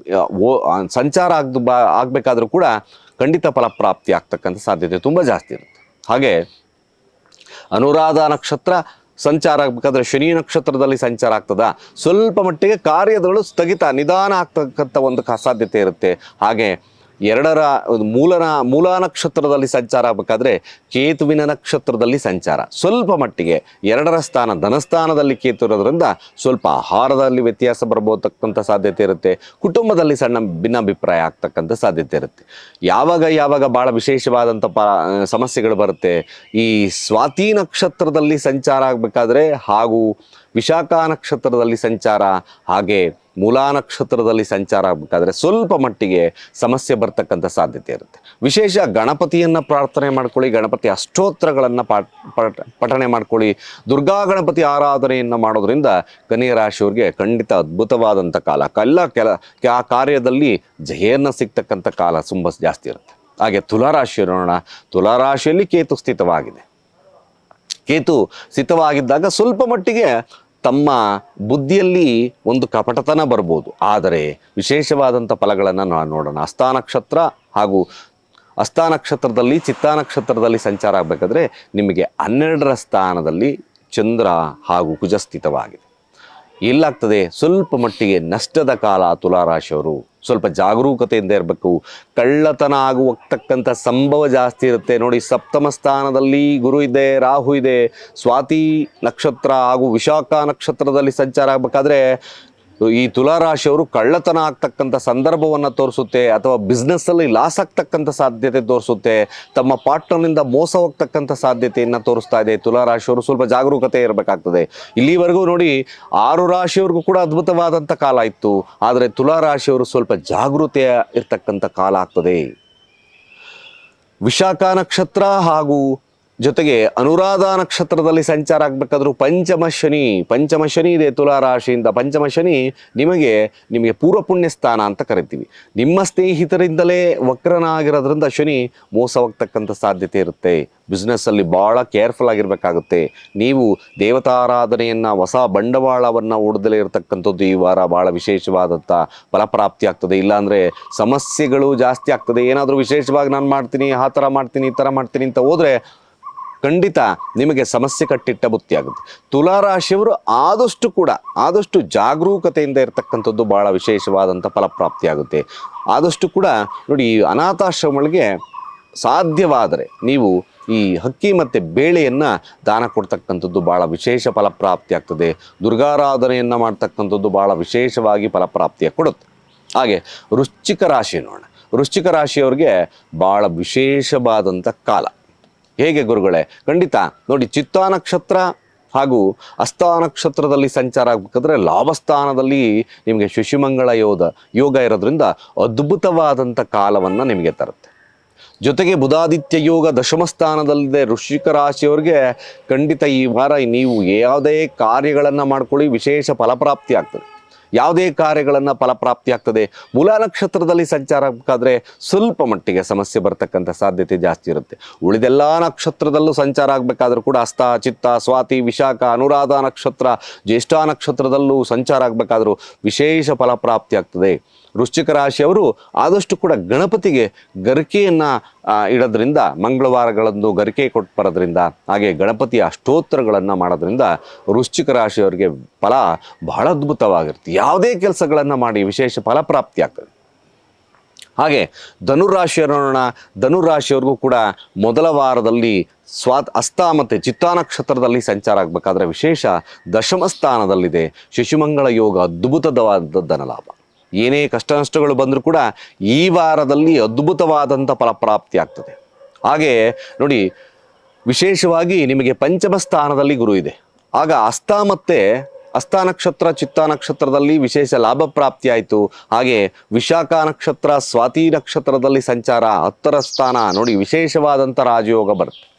ಸಂಚಾರ ಆಗ್ದು ಆಗಬೇಕಾದ್ರೂ ಕೂಡ ಖಂಡಿತ ಫಲಪ್ರಾಪ್ತಿ ಆಗ್ತಕ್ಕಂಥ ಸಾಧ್ಯತೆ ತುಂಬ ಜಾಸ್ತಿ ಇರುತ್ತೆ. ಹಾಗೆ ಅನುರಾಧ ನಕ್ಷತ್ರ ಸಂಚಾರ ಆಗಬೇಕಾದ್ರೆ ಶನಿ ನಕ್ಷತ್ರದಲ್ಲಿ ಸಂಚಾರ ಆಗ್ತದ. ಸ್ವಲ್ಪ ಮಟ್ಟಿಗೆ ಕಾರ್ಯಗಳು ಸ್ಥಗಿತ, ನಿಧಾನ ಆಗ್ತಕ್ಕಂಥ ಒಂದು ಸಾಧ್ಯತೆ ಇರುತ್ತೆ. ಹಾಗೆ ಎರಡರ ಮೂಲನ, ಮೂಲ ನಕ್ಷತ್ರದಲ್ಲಿ ಸಂಚಾರ ಆಗಬೇಕಾದ್ರೆ ಕೇತುವಿನ ನಕ್ಷತ್ರದಲ್ಲಿ ಸಂಚಾರ. ಸ್ವಲ್ಪ ಮಟ್ಟಿಗೆ ಎರಡರ ಸ್ಥಾನ ಧನಸ್ಥಾನದಲ್ಲಿ ಕೇತು ಇರೋದ್ರಿಂದ ಸ್ವಲ್ಪ ಆಹಾರದಲ್ಲಿ ವ್ಯತ್ಯಾಸ ಬರಬಹುದಕ್ಕಂಥ ಸಾಧ್ಯತೆ ಇರುತ್ತೆ. ಕುಟುಂಬದಲ್ಲಿ ಸಣ್ಣ ಭಿನ್ನಾಭಿಪ್ರಾಯ ಆಗ್ತಕ್ಕಂಥ ಸಾಧ್ಯತೆ ಇರುತ್ತೆ. ಯಾವಾಗ ಯಾವಾಗ ಭಾಳ ವಿಶೇಷವಾದಂಥ ಪ, ಸಮಸ್ಯೆಗಳು ಬರುತ್ತೆ, ಈ ಸ್ವಾತಿ ನಕ್ಷತ್ರದಲ್ಲಿ ಸಂಚಾರ ಆಗಬೇಕಾದ್ರೆ ಹಾಗೂ ವಿಶಾಖ ನಕ್ಷತ್ರದಲ್ಲಿ ಸಂಚಾರ ಹಾಗೆ ಮೂಲಾ ನಕ್ಷತ್ರದಲ್ಲಿ ಸಂಚಾರ ಆಗಬೇಕಾದ್ರೆ ಸ್ವಲ್ಪ ಮಟ್ಟಿಗೆ ಸಮಸ್ಯೆ ಬರ್ತಕ್ಕಂಥ ಸಾಧ್ಯತೆ ಇರುತ್ತೆ. ವಿಶೇಷ ಗಣಪತಿಯನ್ನು ಪ್ರಾರ್ಥನೆ ಮಾಡ್ಕೊಳ್ಳಿ, ಗಣಪತಿ ಅಷ್ಟೋತ್ರಗಳನ್ನು ಪಾಠ, ಪಾಠ- ಪಠಣೆ ಮಾಡ್ಕೊಳ್ಳಿ, ದುರ್ಗಾ ಗಣಪತಿ ಆರಾಧನೆಯನ್ನು ಮಾಡೋದ್ರಿಂದ ಕನ್ಯಾ ರಾಶಿಯವ್ರಿಗೆ ಖಂಡಿತ ಅದ್ಭುತವಾದಂಥ ಕಾಲ. ಎಲ್ಲ ಕೆಲ, ಆ ಕಾರ್ಯದಲ್ಲಿ ಜಯನ್ನು ಸಿಗ್ತಕ್ಕಂಥ ಕಾಲ ತುಂಬ ಜಾಸ್ತಿ ಇರುತ್ತೆ. ಹಾಗೆ ತುಲಾರಾಶಿ ನೋಡೋಣ. ತುಲಾರಾಶಿಯಲ್ಲಿ ಕೇತು ಸ್ಥಿತವಾಗಿದೆ. ಕೇತು ಸ್ಥಿತವಾಗಿದ್ದಾಗ ಸ್ವಲ್ಪ ಮಟ್ಟಿಗೆ ತಮ್ಮ ಬುದ್ಧಿಯಲ್ಲಿ ಒಂದು ಕಪಟತನ ಬರ್ಬೋದು. ಆದರೆ ವಿಶೇಷವಾದಂಥ ಫಲಗಳನ್ನು ನಾವು ನೋಡೋಣ. ಅಸ್ಥಾನಕ್ಷತ್ರ ಹಾಗೂ ಅಸ್ಥಾನಕ್ಷತ್ರದಲ್ಲಿ ಚಿತ್ತಾ ನಕ್ಷತ್ರದಲ್ಲಿ ಸಂಚಾರ ಆಗಬೇಕಾದ್ರೆ ನಿಮಗೆ ಹನ್ನೆರಡರ ಸ್ಥಾನದಲ್ಲಿ ಚಂದ್ರ ಹಾಗೂ ಕುಜ ಸ್ಥಿತವಾಗಿದೆ ಎಲ್ಲಾಗ್ತದೆ ಸ್ವಲ್ಪ ಮಟ್ಟಿಗೆ ನಷ್ಟದ ಕಾಲ ತುಲಾರಾಶಿಯವರು. ಸ್ವಲ್ಪ ಜಾಗರೂಕತೆಯಿಂದ ಇರಬೇಕು. ಕಳ್ಳತನ ಆಗುವತಕ್ಕಂಥ ಸಂಭವ ಜಾಸ್ತಿ ಇರುತ್ತೆ. ನೋಡಿ, ಸಪ್ತಮ ಸ್ಥಾನದಲ್ಲಿ ಗುರು ಇದೆ, ರಾಹು ಇದೆ. ಸ್ವಾತಿ ನಕ್ಷತ್ರ ಹಾಗೂ ವಿಶಾಖ ನಕ್ಷತ್ರದಲ್ಲಿ ಸಂಚಾರ ಆಗಬೇಕಾದ್ರೆ ಈ ತುಲಾರಾಶಿಯವರು ಕಳ್ಳತನ ಆಗ್ತಕ್ಕಂಥ ಸಂದರ್ಭವನ್ನು ತೋರಿಸುತ್ತೆ ಅಥವಾ ಬಿಸ್ನೆಸ್ಸಲ್ಲಿ ಲಾಸ್ ಆಗ್ತಕ್ಕಂಥ ಸಾಧ್ಯತೆ ತೋರಿಸುತ್ತೆ, ತಮ್ಮ ಪಾರ್ಟ್ನರ್ನಿಂದ ಮೋಸ ಹೋಗ್ತಕ್ಕಂಥ ಸಾಧ್ಯತೆಯನ್ನು ತೋರಿಸ್ತಾ ಇದೆ. ತುಲಾರಾಶಿಯವರು ಸ್ವಲ್ಪ ಜಾಗರೂಕತೆ ಇರಬೇಕಾಗ್ತದೆ. ಇಲ್ಲಿವರೆಗೂ ನೋಡಿ ಆರು ರಾಶಿಯವ್ರಿಗೂ ಕೂಡ ಅದ್ಭುತವಾದಂಥ ಕಾಲ ಇತ್ತು. ಆದರೆ ತುಲಾರಾಶಿಯವರು ಸ್ವಲ್ಪ ಜಾಗೃತೆಯ ಇರ್ತಕ್ಕಂಥ ಕಾಲ ಆಗ್ತದೆ. ವಿಶಾಖ ನಕ್ಷತ್ರ ಹಾಗೂ ಜೊತೆಗೆ ಅನುರಾಧ ನಕ್ಷತ್ರದಲ್ಲಿ ಸಂಚಾರ ಆಗ್ಬೇಕಾದ್ರೂ ಪಂಚಮ ಶನಿ ಪಂಚಮ ಶನಿ ಇದೆ ತುಲಾ ರಾಶಿಯಿಂದ. ಪಂಚಮ ಶನಿ ನಿಮಗೆ ನಿಮಗೆ ಪೂರ್ವ ಪುಣ್ಯ ಸ್ಥಾನ ಅಂತ ಕರಿತೀವಿ. ನಿಮ್ಮ ಸ್ನೇಹಿತರಿಂದಲೇ ವಕ್ರನಾಗಿರೋದ್ರಿಂದ ಶನಿ ಮೋಸವಾಗ್ತಕ್ಕಂಥ ಸಾಧ್ಯತೆ ಇರುತ್ತೆ. ಬಿಸ್ನೆಸ್ಸಲ್ಲಿ ಭಾಳ ಕೇರ್ಫುಲ್ ಆಗಿರಬೇಕಾಗುತ್ತೆ. ನೀವು ದೇವತಾರಾಧನೆಯನ್ನು, ಹೊಸ ಬಂಡವಾಳವನ್ನು ಹೂಡ್ದಲೇ ಇರತಕ್ಕಂಥದ್ದು ಈ ವಾರ ಭಾಳ ವಿಶೇಷವಾದಂಥ ಫಲಪ್ರಾಪ್ತಿ ಆಗ್ತದೆ. ಇಲ್ಲಾಂದರೆ ಸಮಸ್ಯೆಗಳು ಜಾಸ್ತಿ ಆಗ್ತದೆ. ಏನಾದರೂ ವಿಶೇಷವಾಗಿ ನಾನು ಮಾಡ್ತೀನಿ, ಆ ಥರ ಮಾಡ್ತೀನಿ, ಈ ಥರ ಮಾಡ್ತೀನಿ ಅಂತ ಹೋದರೆ ಖಂಡಿತ ನಿಮಗೆ ಸಮಸ್ಯೆ ಕಟ್ಟಿಟ್ಟ ಬುತ್ತಿ ಆಗುತ್ತೆ. ತುಲಾರಾಶಿಯವರು ಆದಷ್ಟು ಕೂಡ, ಆದಷ್ಟು ಜಾಗರೂಕತೆಯಿಂದ ಇರತಕ್ಕಂಥದ್ದು ಭಾಳ ವಿಶೇಷವಾದಂಥ ಫಲಪ್ರಾಪ್ತಿ ಆಗುತ್ತೆ. ಆದಷ್ಟು ಕೂಡ ನೋಡಿ ಈ ಅನಾಥಾಶ್ರಮಗಳಿಗೆ ಸಾಧ್ಯವಾದರೆ ನೀವು ಈ ಹಕ್ಕಿ ಮತ್ತು ಬೇಳೆಯನ್ನು ದಾನ ಕೊಡ್ತಕ್ಕಂಥದ್ದು ಭಾಳ ವಿಶೇಷ ಫಲಪ್ರಾಪ್ತಿ ಆಗ್ತದೆ. ದುರ್ಗಾರಾಧನೆಯನ್ನು ಮಾಡ್ತಕ್ಕಂಥದ್ದು ಭಾಳ ವಿಶೇಷವಾಗಿ ಫಲಪ್ರಾಪ್ತಿಯ ಕೊಡುತ್ತೆ. ಹಾಗೆ ವೃಶ್ಚಿಕ ರಾಶಿ ನೋಡೋಣ. ವೃಶ್ಚಿಕ ರಾಶಿಯವ್ರಿಗೆ ಭಾಳ ವಿಶೇಷವಾದಂಥ ಕಾಲ. ಹೇಗೆ ಗುರುಗಳೇ? ಖಂಡಿತ. ನೋಡಿ, ಚಿತ್ತಾ ನಕ್ಷತ್ರ ಹಾಗೂ ಅಸ್ತಾ ನಕ್ಷತ್ರದಲ್ಲಿ ಸಂಚಾರ ಆಗಬೇಕಾದ್ರೆ ಲಾಭಸ್ಥಾನದಲ್ಲಿ ನಿಮಗೆ ಶಶಿಮಂಗಳ ಯೋಗ ಯೋಗ ಇರೋದ್ರಿಂದ ಅದ್ಭುತವಾದಂಥ ಕಾಲವನ್ನು ನಿಮಗೆ ತರುತ್ತೆ. ಜೊತೆಗೆ ಬುಧಾದಿತ್ಯ ಯೋಗ ದಶಮ ಸ್ಥಾನದಲ್ಲಿದೆ ವೃಶ್ಚಿಕ ರಾಶಿಯವರಿಗೆ ಖಂಡಿತ ಈ ವಾರ ನೀವು ಯಾವುದೇ ಕಾರ್ಯಗಳನ್ನು ಮಾಡ್ಕೊಳ್ಳಿ, ವಿಶೇಷ ಫಲಪ್ರಾಪ್ತಿ ಆಗ್ತದೆ. ಯಾವುದೇ ಕಾರ್ಯಗಳನ್ನು ಫಲಪ್ರಾಪ್ತಿ ಆಗ್ತದೆ ಮೂಲ ನಕ್ಷತ್ರದಲ್ಲಿ ಸಂಚಾರ ಆಗಬೇಕಾದ್ರೆ ಸ್ವಲ್ಪ ಮಟ್ಟಿಗೆ ಸಮಸ್ಯೆ ಬರ್ತಕ್ಕಂಥ ಸಾಧ್ಯತೆ ಜಾಸ್ತಿ ಇರುತ್ತೆ. ಉಳಿದೆಲ್ಲ ನಕ್ಷತ್ರದಲ್ಲೂ ಸಂಚಾರ ಆಗಬೇಕಾದ್ರೂ ಕೂಡ ಅಸ್ತ, ಚಿತ್ತ, ಸ್ವಾತಿ, ವಿಶಾಖ, ಅನುರಾಧ ನಕ್ಷತ್ರ, ಜ್ಯೇಷ್ಠ ನಕ್ಷತ್ರದಲ್ಲೂ ಸಂಚಾರ ಆಗಬೇಕಾದ್ರೂ ವಿಶೇಷ ಫಲಪ್ರಾಪ್ತಿ ಆಗ್ತದೆ ವೃಶ್ಚಿಕ ರಾಶಿಯವರು ಆದಷ್ಟು ಕೂಡ ಗಣಪತಿಗೆ ಗರಿಕೆಯನ್ನು ಇಡೋದ್ರಿಂದ, ಮಂಗಳವಾರಗಳಂದು ಗರಿಕೆ ಕೊಟ್ಟು ಬರೋದ್ರಿಂದ ಹಾಗೆ ಗಣಪತಿಯ ಅಷ್ಟೋತ್ತರಗಳನ್ನು ಮಾಡೋದ್ರಿಂದ ವೃಶ್ಚಿಕ ರಾಶಿಯವರಿಗೆ ಫಲ ಬಹಳ ಅದ್ಭುತವಾಗಿರುತ್ತೆ. ಯಾವುದೇ ಕೆಲಸಗಳನ್ನು ಮಾಡಿ ವಿಶೇಷ ಫಲಪ್ರಾಪ್ತಿ ಆಗ್ತದೆ. ಹಾಗೆ ಧನುರಾಶಿಯವರು ನೋಡೋಣ ಧನುರಾಶಿಯವ್ರಿಗೂ ಕೂಡ ಮೊದಲ ವಾರದಲ್ಲಿ ಸ್ವಾತ್, ಅಸ್ತ ಮತ್ತು ಚಿತ್ತಾ ನಕ್ಷತ್ರದಲ್ಲಿ ಸಂಚಾರ ಆಗಬೇಕಾದ್ರೆ ವಿಶೇಷ ದಶಮ ಸ್ಥಾನದಲ್ಲಿದೆ. ಶಿಶುಮಂಗಳ ಯೋಗ ಅದ್ಭುತವಾದ ಧನಲಾಭ ಏನೇ ಕಷ್ಟ ನಷ್ಟಗಳು ಬಂದರೂ ಕೂಡ ಈ ವಾರದಲ್ಲಿ ಅದ್ಭುತವಾದಂಥ ಫಲಪ್ರಾಪ್ತಿ ಆಗ್ತದೆ. ಹಾಗೆ ನೋಡಿ, ವಿಶೇಷವಾಗಿ ನಿಮಗೆ ಪಂಚಮ ಸ್ಥಾನದಲ್ಲಿ ಗುರು ಇದೆ. ಆಗ ಅಸ್ತ ಮತ್ತೆ ಅಸ್ತ ನಕ್ಷತ್ರ, ಚಿತ್ತ ನಕ್ಷತ್ರದಲ್ಲಿ ವಿಶೇಷ ಲಾಭ ಪ್ರಾಪ್ತಿ ಆಯಿತು. ಹಾಗೆ ವಿಶಾಖ ನಕ್ಷತ್ರ, ಸ್ವಾತಿ ನಕ್ಷತ್ರದಲ್ಲಿ ಸಂಚಾರ ಹತ್ತರ ಸ್ಥಾನ. ನೋಡಿ, ವಿಶೇಷವಾದಂಥ ರಾಜಯೋಗ ಬರುತ್ತೆ.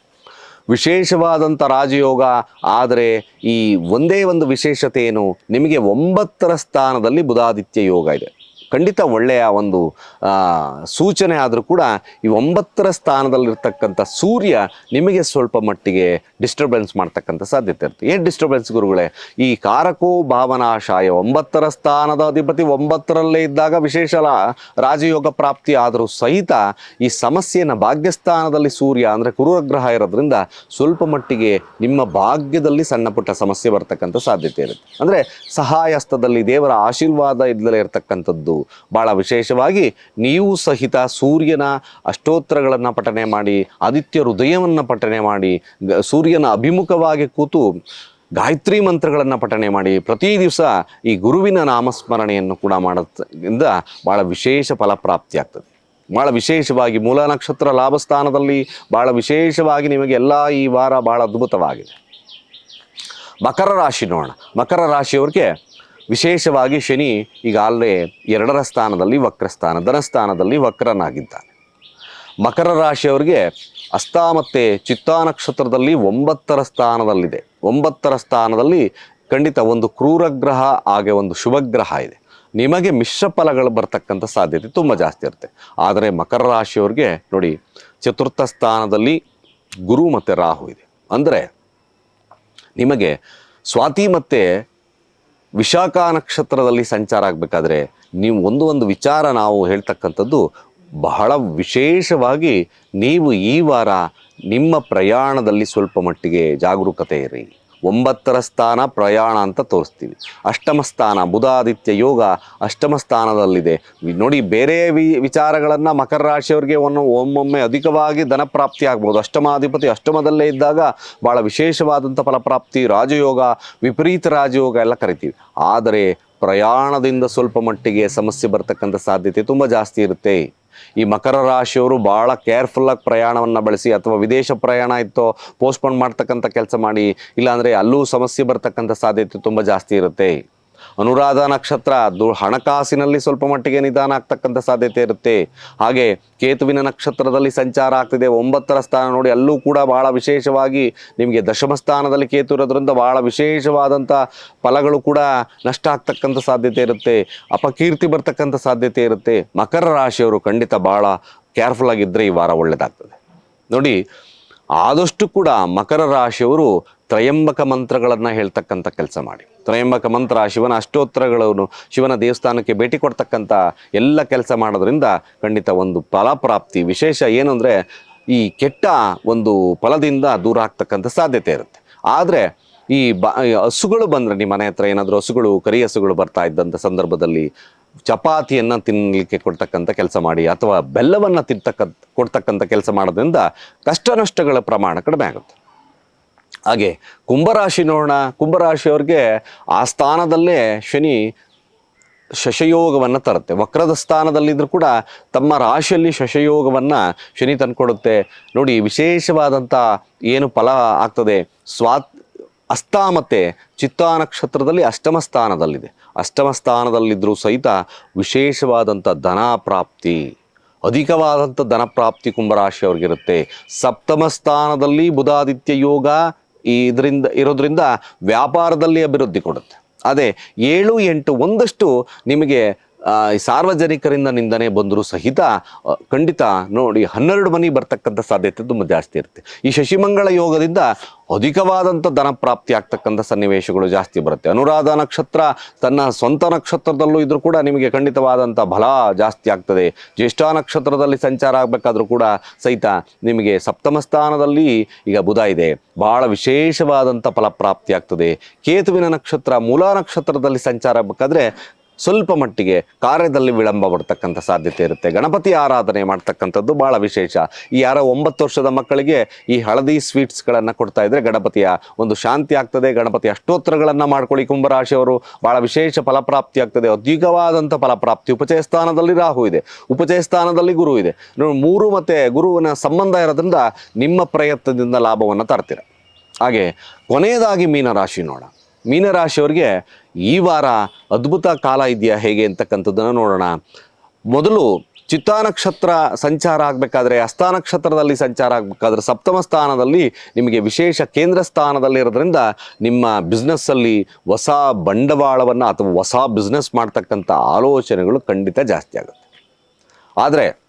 ವಿಶೇಷವಾದಂಥ ರಾಜಯೋಗ ಆದರೆ ಈ ಒಂದೇ ಒಂದು ವಿಶೇಷತೆ ಏನು? ನಿಮಗೆ ಒಂಬತ್ತರ ಸ್ಥಾನದಲ್ಲಿ ಬುಧಾದಿತ್ಯ ಯೋಗ ಇದೆ. ಖಂಡಿತ ಒಳ್ಳೆಯ ಒಂದು ಸೂಚನೆ ಆದರೂ ಕೂಡ ಈ ಒಂಬತ್ತರ ಸ್ಥಾನದಲ್ಲಿರ್ತಕ್ಕಂಥ ಸೂರ್ಯ ನಿಮಗೆ ಸ್ವಲ್ಪ ಮಟ್ಟಿಗೆ ಡಿಸ್ಟರ್ಬೆನ್ಸ್ ಮಾಡ್ತಕ್ಕಂಥ ಸಾಧ್ಯತೆ ಇರುತ್ತೆ. ಏನು ಡಿಸ್ಟರ್ಬೆನ್ಸ್ ಗುರುಗಳೇ? ಈ ಕಾರಕೋ ಭಾವನಾಶಾಯ ಒಂಬತ್ತರ ಸ್ಥಾನದ ಅಧಿಪತಿ ಒಂಬತ್ತರಲ್ಲೇ ಇದ್ದಾಗ ವಿಶೇಷ ರಾಜಯೋಗ ಪ್ರಾಪ್ತಿ ಆದರೂ ಸಹಿತ ಈ ಸಮಸ್ಯೆಯನ್ನು ಭಾಗ್ಯಸ್ಥಾನದಲ್ಲಿ ಸೂರ್ಯ ಅಂದರೆ ಕುರುಗ್ರಹ ಇರೋದ್ರಿಂದ ಸ್ವಲ್ಪ ಮಟ್ಟಿಗೆ ನಿಮ್ಮ ಭಾಗ್ಯದಲ್ಲಿ ಸಣ್ಣ ಪುಟ್ಟ ಸಮಸ್ಯೆ ಬರ್ತಕ್ಕಂಥ ಸಾಧ್ಯತೆ ಇರುತ್ತೆ. ಅಂದರೆ ಸಹಾಯಸ್ಥದಲ್ಲಿ ದೇವರ ಆಶೀರ್ವಾದ ಇದ್ದಲೇ ಇರತಕ್ಕಂಥದ್ದು ಭಾಳ ವಿಶೇಷವಾಗಿ ನೀವು ಸಹಿತ ಸೂರ್ಯನ ಅಷ್ಟೋತ್ತರಗಳನ್ನು ಪಠನೆ ಮಾಡಿ, ಆದಿತ್ಯ ಹೃದಯವನ್ನು ಪಠನೆ ಮಾಡಿ ಸೂರ್ಯನ ಅಭಿಮುಖವಾಗಿ ಕೂತು ಗಾಯತ್ರಿ ಮಂತ್ರಗಳನ್ನು ಪಠನೆ ಮಾಡಿ ಪ್ರತಿ ದಿವಸ ಈ ಗುರುವಿನ ನಾಮಸ್ಮರಣೆಯನ್ನು ಕೂಡ ಮಾಡೋದ್ರಿಂದ ಭಾಳ ವಿಶೇಷ ಫಲಪ್ರಾಪ್ತಿ ಆಗ್ತದೆ. ಭಾಳ ವಿಶೇಷವಾಗಿ ಮೂಲ ನಕ್ಷತ್ರ ಲಾಭಸ್ಥಾನದಲ್ಲಿ ಭಾಳ ವಿಶೇಷವಾಗಿ ನಿಮಗೆ ಎಲ್ಲ ಈ ವಾರ ಭಾಳ ಅದ್ಭುತವಾಗಿದೆ. ಮಕರ ರಾಶಿ ನೋಡೋಣ. ಮಕರ ರಾಶಿಯವ್ರಿಗೆ ವಿಶೇಷವಾಗಿ ಶನಿ ಈಗ ಈಗಾಗಲೇ ಎರಡರ ಸ್ಥಾನದಲ್ಲಿ ವಕ್ರಸ್ಥಾನ, ಧನಸ್ಥಾನದಲ್ಲಿ ವಕ್ರನಾಗಿದ್ದಾನೆ. ಮಕರ ರಾಶಿಯವರಿಗೆ ಅಸ್ತ ಮತ್ತು ಚಿತ್ತಾ ನಕ್ಷತ್ರದಲ್ಲಿ ಒಂಬತ್ತರ ಸ್ಥಾನದಲ್ಲಿದೆ. ಒಂಬತ್ತರ ಸ್ಥಾನದಲ್ಲಿ ಖಂಡಿತ ಒಂದು ಕ್ರೂರಗ್ರಹ ಹಾಗೆ ಒಂದು ಶುಭಗ್ರಹ ಇದೆ. ನಿಮಗೆ ಮಿಶ್ರ ಫಲಗಳು ಬರ್ತಕ್ಕಂಥ ಸಾಧ್ಯತೆ ತುಂಬ ಜಾಸ್ತಿ ಇರುತ್ತೆ. ಆದರೆ ಮಕರ ರಾಶಿಯವ್ರಿಗೆ ನೋಡಿ, ಚತುರ್ಥ ಸ್ಥಾನದಲ್ಲಿ ಗುರು ಮತ್ತು ರಾಹು ಇದೆ. ಅಂದರೆ ನಿಮಗೆ ಸ್ವಾತಿ ಮತ್ತು ವಿಶಾಖ ನಕ್ಷತ್ರದಲ್ಲಿ ಸಂಚಾರ ಆಗಬೇಕಾದ್ರೆ ನೀವು ಒಂದು ಒಂದು ವಿಚಾರ ನಾವು ಹೇಳ್ತಕ್ಕಂಥದ್ದು ಬಹಳ ವಿಶೇಷವಾಗಿ ನೀವು ಈ ವಾರ ನಿಮ್ಮ ಪ್ರಯಾಣದಲ್ಲಿ ಸ್ವಲ್ಪ ಮಟ್ಟಿಗೆ ಜಾಗರೂಕತೆ ಇರಿ. ಒಂಬತ್ತರ ಸ್ಥಾನ ಪ್ರಯಾಣ ಅಂತ ತೋರಿಸ್ತೀವಿ. ಅಷ್ಟಮ ಸ್ಥಾನ ಬುಧಾದಿತ್ಯ ಯೋಗ ಅಷ್ಟಮ ಸ್ಥಾನದಲ್ಲಿದೆ. ನೋಡಿ, ಬೇರೆ ವಿ, ವಿಚಾರಗಳನ್ನು ಮಕರ ರಾಶಿಯವರಿಗೆ ಒಂದು ಒಮ್ಮೊಮ್ಮೆ ಅಧಿಕವಾಗಿ ಧನಪ್ರಾಪ್ತಿ ಆಗ್ಬೋದು. ಅಷ್ಟಮಾಧಿಪತಿ ಅಷ್ಟಮದಲ್ಲೇ ಇದ್ದಾಗ ಭಾಳ ವಿಶೇಷವಾದಂಥ ಫಲಪ್ರಾಪ್ತಿ, ರಾಜಯೋಗ, ವಿಪರೀತ ರಾಜಯೋಗ ಎಲ್ಲ ಕರಿತೀವಿ. ಆದರೆ ಪ್ರಯಾಣದಿಂದ ಸ್ವಲ್ಪ ಮಟ್ಟಿಗೆ ಸಮಸ್ಯೆ ಬರ್ತಕ್ಕಂಥ ಸಾಧ್ಯತೆ ತುಂಬ ಜಾಸ್ತಿ ಇರುತ್ತೆ. ಈ ಮಕರ ರಾಶಿಯವರು ಭಾಳ ಕೇರ್ಫುಲ್ಲಾಗಿ ಪ್ರಯಾಣವನ್ನು ಬಳಸಿ ಅಥವಾ ವಿದೇಶ ಪ್ರಯಾಣ ಇತ್ತೋ ಪೋಸ್ಟ್ಪೋನ್ ಮಾಡ್ತಕ್ಕಂಥ ಕೆಲಸ ಮಾಡಿ, ಇಲ್ಲಾಂದರೆ ಅಲ್ಲೂ ಸಮಸ್ಯೆ ಬರ್ತಕ್ಕಂಥ ಸಾಧ್ಯತೆ ತುಂಬ ಜಾಸ್ತಿ ಇರುತ್ತೆ. ಅನುರಾಧ ನಕ್ಷತ್ರ ಹಣಕಾಸಿನಲ್ಲಿ ಸ್ವಲ್ಪ ಮಟ್ಟಿಗೆ ನಿಧಾನ ಆಗ್ತಕ್ಕಂಥ ಸಾಧ್ಯತೆ ಇರುತ್ತೆ. ಹಾಗೆ ಕೇತುವಿನ ನಕ್ಷತ್ರದಲ್ಲಿ ಸಂಚಾರ ಆಗ್ತಿದೆ. ಒಂಬತ್ತರ ಸ್ಥಾನ ನೋಡಿ, ಅಲ್ಲೂ ಕೂಡ ಬಹಳ ವಿಶೇಷವಾಗಿ ನಿಮಗೆ ದಶಮ ಸ್ಥಾನದಲ್ಲಿ ಕೇತು ಇರೋದ್ರಿಂದ ಬಹಳ ವಿಶೇಷವಾದಂಥ ಫಲಗಳು ಕೂಡ ನಷ್ಟ ಆಗ್ತಕ್ಕಂಥ ಸಾಧ್ಯತೆ ಇರುತ್ತೆ. ಅಪಕೀರ್ತಿ ಬರ್ತಕ್ಕಂಥ ಸಾಧ್ಯತೆ ಇರುತ್ತೆ. ಮಕರ ರಾಶಿಯವರು ಖಂಡಿತ ಭಾಳ ಕೇರ್ಫುಲ್ ಆಗಿದ್ದರೆ ಈ ವಾರ ಒಳ್ಳೆಯದಾಗ್ತದೆ ನೋಡಿ ಆದಷ್ಟು ಕೂಡ ಮಕರ ರಾಶಿಯವರು ತ್ರಯಂಬಕ ಮಂತ್ರಗಳನ್ನು ಹೇಳ್ತಕ್ಕಂಥ ಕೆಲಸ ಮಾಡಿ. ತ್ರಯಂಬಕ ಮಂತ್ರ ಶಿವನ ಅಷ್ಟೋತ್ತರಗಳನ್ನು ಶಿವನ ದೇವಸ್ಥಾನಕ್ಕೆ ಭೇಟಿ ಕೊಡ್ತಕ್ಕಂಥ ಎಲ್ಲ ಕೆಲಸ ಮಾಡೋದ್ರಿಂದ ಖಂಡಿತ ಒಂದು ಫಲಪ್ರಾಪ್ತಿ ವಿಶೇಷ ಏನು ಈ ಕೆಟ್ಟ ಒಂದು ಫಲದಿಂದ ದೂರ ಆಗ್ತಕ್ಕಂಥ ಸಾಧ್ಯತೆ ಇರುತ್ತೆ. ಆದರೆ ಈ ಬ ಹಸುಗಳು ಬಂದರೆ ನಿಮ್ಮ ಮನೆ ಹತ್ರ ಏನಾದರೂ ಹಸುಗಳು, ಕರಿ ಹಸುಗಳು ಬರ್ತಾ ಇದ್ದಂಥ ಸಂದರ್ಭದಲ್ಲಿ ಚಪಾತಿಯನ್ನು ತಿನ್ನಲಿಕ್ಕೆ ಕೊಡ್ತಕ್ಕಂಥ ಕೆಲಸ ಮಾಡಿ ಅಥವಾ ಬೆಲ್ಲವನ್ನು ತಿಂತಕ್ಕ ಕೊಡ್ತಕ್ಕಂಥ ಕೆಲಸ ಮಾಡೋದ್ರಿಂದ ಕಷ್ಟ ನಷ್ಟಗಳ ಪ್ರಮಾಣ ಕಡಿಮೆ ಆಗುತ್ತೆ. ಹಾಗೆ ಕುಂಭರಾಶಿ ನೋಡೋಣ ಕುಂಭರಾಶಿಯವ್ರಿಗೆ ಆ ಸ್ಥಾನದಲ್ಲೇ ಶನಿ ಶಶಯೋಗವನ್ನು ತರುತ್ತೆ. ವಕ್ರದ ಸ್ಥಾನದಲ್ಲಿದ್ದರೂ ಕೂಡ ತಮ್ಮ ರಾಶಿಯಲ್ಲಿ ಶಶಯೋಗವನ್ನು ಶನಿ ತಂದುಕೊಡುತ್ತೆ. ನೋಡಿ ವಿಶೇಷವಾದಂಥ ಏನು ಫಲ ಆಗ್ತದೆ? ಸ್ವಾ ಅಸ್ತ ಮತ್ತು ಚಿತ್ತಾ ನಕ್ಷತ್ರದಲ್ಲಿ ಅಷ್ಟಮ ಸ್ಥಾನದಲ್ಲಿದೆ. ಅಷ್ಟಮ ಸ್ಥಾನದಲ್ಲಿದ್ದರೂ ಸಹಿತ ವಿಶೇಷವಾದಂಥ ಧನ ಪ್ರಾಪ್ತಿ, ಅಧಿಕವಾದಂಥ ಧನಪ್ರಾಪ್ತಿ ಕುಂಭರಾಶಿಯವ್ರಿಗಿರುತ್ತೆ ಸಪ್ತಮ ಸ್ಥಾನದಲ್ಲಿ ಬುಧಾದಿತ್ಯ ಯೋಗ ಈ ಇದರಿಂದ, ಇರೋದ್ರಿಂದ ವ್ಯಾಪಾರದಲ್ಲಿ ಅಭಿವೃದ್ಧಿ ಕೊಡುತ್ತೆ. ಅದೇ ಏಳು ಎಂಟು ಒಂದಷ್ಟು ನಿಮಗೆ ಸಾರ್ವಜನಿಕರಿಂದ ನಿಂದನೆ ಬಂದರೂ ಸಹಿತ ಖಂಡಿತ ನೋಡಿ ಹನ್ನೆರಡು ಮನಿ ಬರ್ತಕ್ಕಂಥ ಸಾಧ್ಯತೆ ತುಂಬ ಜಾಸ್ತಿ ಇರುತ್ತೆ. ಈ ಶಶಿಮಂಗಳ ಯೋಗದಿಂದ ಅಧಿಕವಾದಂಥ ಧನ ಪ್ರಾಪ್ತಿ ಆಗ್ತಕ್ಕಂಥ ಸನ್ನಿವೇಶಗಳು ಜಾಸ್ತಿ ಬರುತ್ತೆ. ಅನುರಾಧ ನಕ್ಷತ್ರ ತನ್ನ ಸ್ವಂತ ನಕ್ಷತ್ರದಲ್ಲೂ ಇದ್ರೂ ಕೂಡ ನಿಮಗೆ ಖಂಡಿತವಾದಂಥ ಬಲ ಜಾಸ್ತಿ ಆಗ್ತದೆ. ಜ್ಯೇಷ್ಠ ನಕ್ಷತ್ರದಲ್ಲಿ ಸಂಚಾರ ಆಗಬೇಕಾದ್ರೂ ಕೂಡ ಸಹಿತ ನಿಮಗೆ ಸಪ್ತಮ ಸ್ಥಾನದಲ್ಲಿ ಈಗ ಬುಧ ಇದೆ. ಬಹಳ ವಿಶೇಷವಾದಂಥ ಫಲಪ್ರಾಪ್ತಿ ಆಗ್ತದೆ. ಕೇತುವಿನ ನಕ್ಷತ್ರ, ಮೂಲ ನಕ್ಷತ್ರದಲ್ಲಿ ಸಂಚಾರ ಆಗಬೇಕಾದ್ರೆ ಸ್ವಲ್ಪ ಮಟ್ಟಿಗೆ ಕಾರ್ಯದಲ್ಲಿ ವಿಳಂಬ ಬರ್ತಕ್ಕಂಥ ಸಾಧ್ಯತೆ ಇರುತ್ತೆ. ಗಣಪತಿ ಆರಾಧನೆ ಮಾಡ್ತಕ್ಕಂಥದ್ದು ಬಹಳ ವಿಶೇಷ. ಈ ಯಾರ ಒಂಬತ್ತು ವರ್ಷದ ಮಕ್ಕಳಿಗೆ ಈ ಹಳದಿ ಸ್ವೀಟ್ಸ್ಗಳನ್ನು ಕೊಡ್ತಾ ಇದ್ರೆ ಗಣಪತಿಯ ಒಂದು ಶಾಂತಿ ಆಗ್ತದೆ. ಗಣಪತಿ ಅಷ್ಟೋತ್ತರಗಳನ್ನು ಮಾಡ್ಕೊಳ್ಳಿ ಕುಂಭರಾಶಿಯವರು. ಬಹಳ ವಿಶೇಷ ಫಲಪ್ರಾಪ್ತಿ ಆಗ್ತದೆ. ಅಧಿಕವಾದಂಥ ಫಲಪ್ರಾಪ್ತಿ. ಉಪಚಯ ಸ್ಥಾನದಲ್ಲಿ ರಾಹು ಇದೆ. ಉಪಚಯ ಸ್ಥಾನದಲ್ಲಿ ಗುರು ಇದೆ. ಮೂರು ಮತ್ತು ಗುರುವಿನ ಸಂಬಂಧ ಇರೋದ್ರಿಂದ ನಿಮ್ಮ ಪ್ರಯತ್ನದಿಂದ ಲಾಭವನ್ನು ತರ್ತೀರ. ಹಾಗೆ ಕೊನೆಯದಾಗಿ ಮೀನರಾಶಿ ನೋಡ ಮೀನರಾಶಿಯವರಿಗೆ ಈ ವಾರ ಅದ್ಭುತ ಕಾಲ ಇದೆಯಾ ಹೇಗೆ ಅಂತಕ್ಕಂಥದ್ದನ್ನು ನೋಡೋಣ. ಮೊದಲು ಚಿತ್ತಾ ನಕ್ಷತ್ರ ಸಂಚಾರ ಆಗಬೇಕಾದ್ರೆ ಹಸ್ತ ನಕ್ಷತ್ರದಲ್ಲಿ ಸಂಚಾರ ಆಗಬೇಕಾದ್ರೆ ಸಪ್ತಮ ಸ್ಥಾನದಲ್ಲಿ ನಿಮಗೆ ವಿಶೇಷ ಕೇಂದ್ರ ಸ್ಥಾನದಲ್ಲಿ ಇರೋದ್ರಿಂದ ನಿಮ್ಮ ಬಿಸ್ನೆಸ್ಸಲ್ಲಿ ಹೊಸ ಬಂಡವಾಳವನ್ನು ಅಥವಾ ಹೊಸ ಬಿಸ್ನೆಸ್ ಮಾಡ್ತಕ್ಕಂಥ ಆಲೋಚನೆಗಳು ಖಂಡಿತ ಜಾಸ್ತಿ ಆಗುತ್ತೆ. ಆದರೆ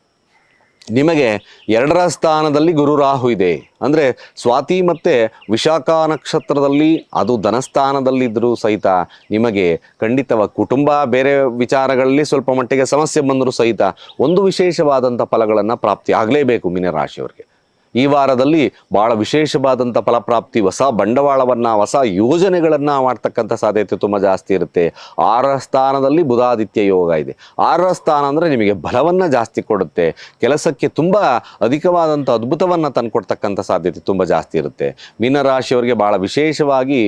ನಿಮಗೆ ಎರಡರ ಸ್ಥಾನದಲ್ಲಿ ಗುರು ರಾಹು ಇದೆ. ಅಂದರೆ ಸ್ವಾತಿ ಮತ್ತು ವಿಶಾಖ ನಕ್ಷತ್ರದಲ್ಲಿ ಅದು ಧನಸ್ಥಾನದಲ್ಲಿದ್ದರೂ ಸಹಿತ ನಿಮಗೆ ಖಂಡಿತವ ಕುಟುಂಬ ಬೇರೆ ವಿಚಾರಗಳಲ್ಲಿ ಸ್ವಲ್ಪ ಮಟ್ಟಿಗೆ ಸಮಸ್ಯೆ ಬಂದರೂ ಸಹಿತ ಒಂದು ವಿಶೇಷವಾದಂಥ ಫಲಗಳನ್ನು ಪ್ರಾಪ್ತಿ ಆಗಲೇಬೇಕು ಮೀನರಾಶಿಯವರಿಗೆ ಈ ವಾರದಲ್ಲಿ ಭಾಳ ವಿಶೇಷವಾದಂಥ ಫಲಪ್ರಾಪ್ತಿ, ಹೊಸ ಬಂಡವಾಳವನ್ನು, ಹೊಸ ಯೋಜನೆಗಳನ್ನು ಮಾಡ್ತಕ್ಕಂಥ ಸಾಧ್ಯತೆ ತುಂಬ ಜಾಸ್ತಿ ಇರುತ್ತೆ. ಆರ ಸ್ಥಾನದಲ್ಲಿ ಬುಧಾದಿತ್ಯ ಯೋಗ ಇದೆ. ಆರ ಸ್ಥಾನ ಅಂದರೆ ನಿಮಗೆ ಬಲವನ್ನು ಜಾಸ್ತಿ ಕೊಡುತ್ತೆ. ಕೆಲಸಕ್ಕೆ ತುಂಬ ಅಧಿಕವಾದಂಥ ಅದ್ಭುತವನ್ನು ತಂದುಕೊಡ್ತಕ್ಕಂಥ ಸಾಧ್ಯತೆ ತುಂಬ ಜಾಸ್ತಿ ಇರುತ್ತೆ. ಮೀನರಾಶಿಯವರಿಗೆ ಭಾಳ ವಿಶೇಷವಾಗಿ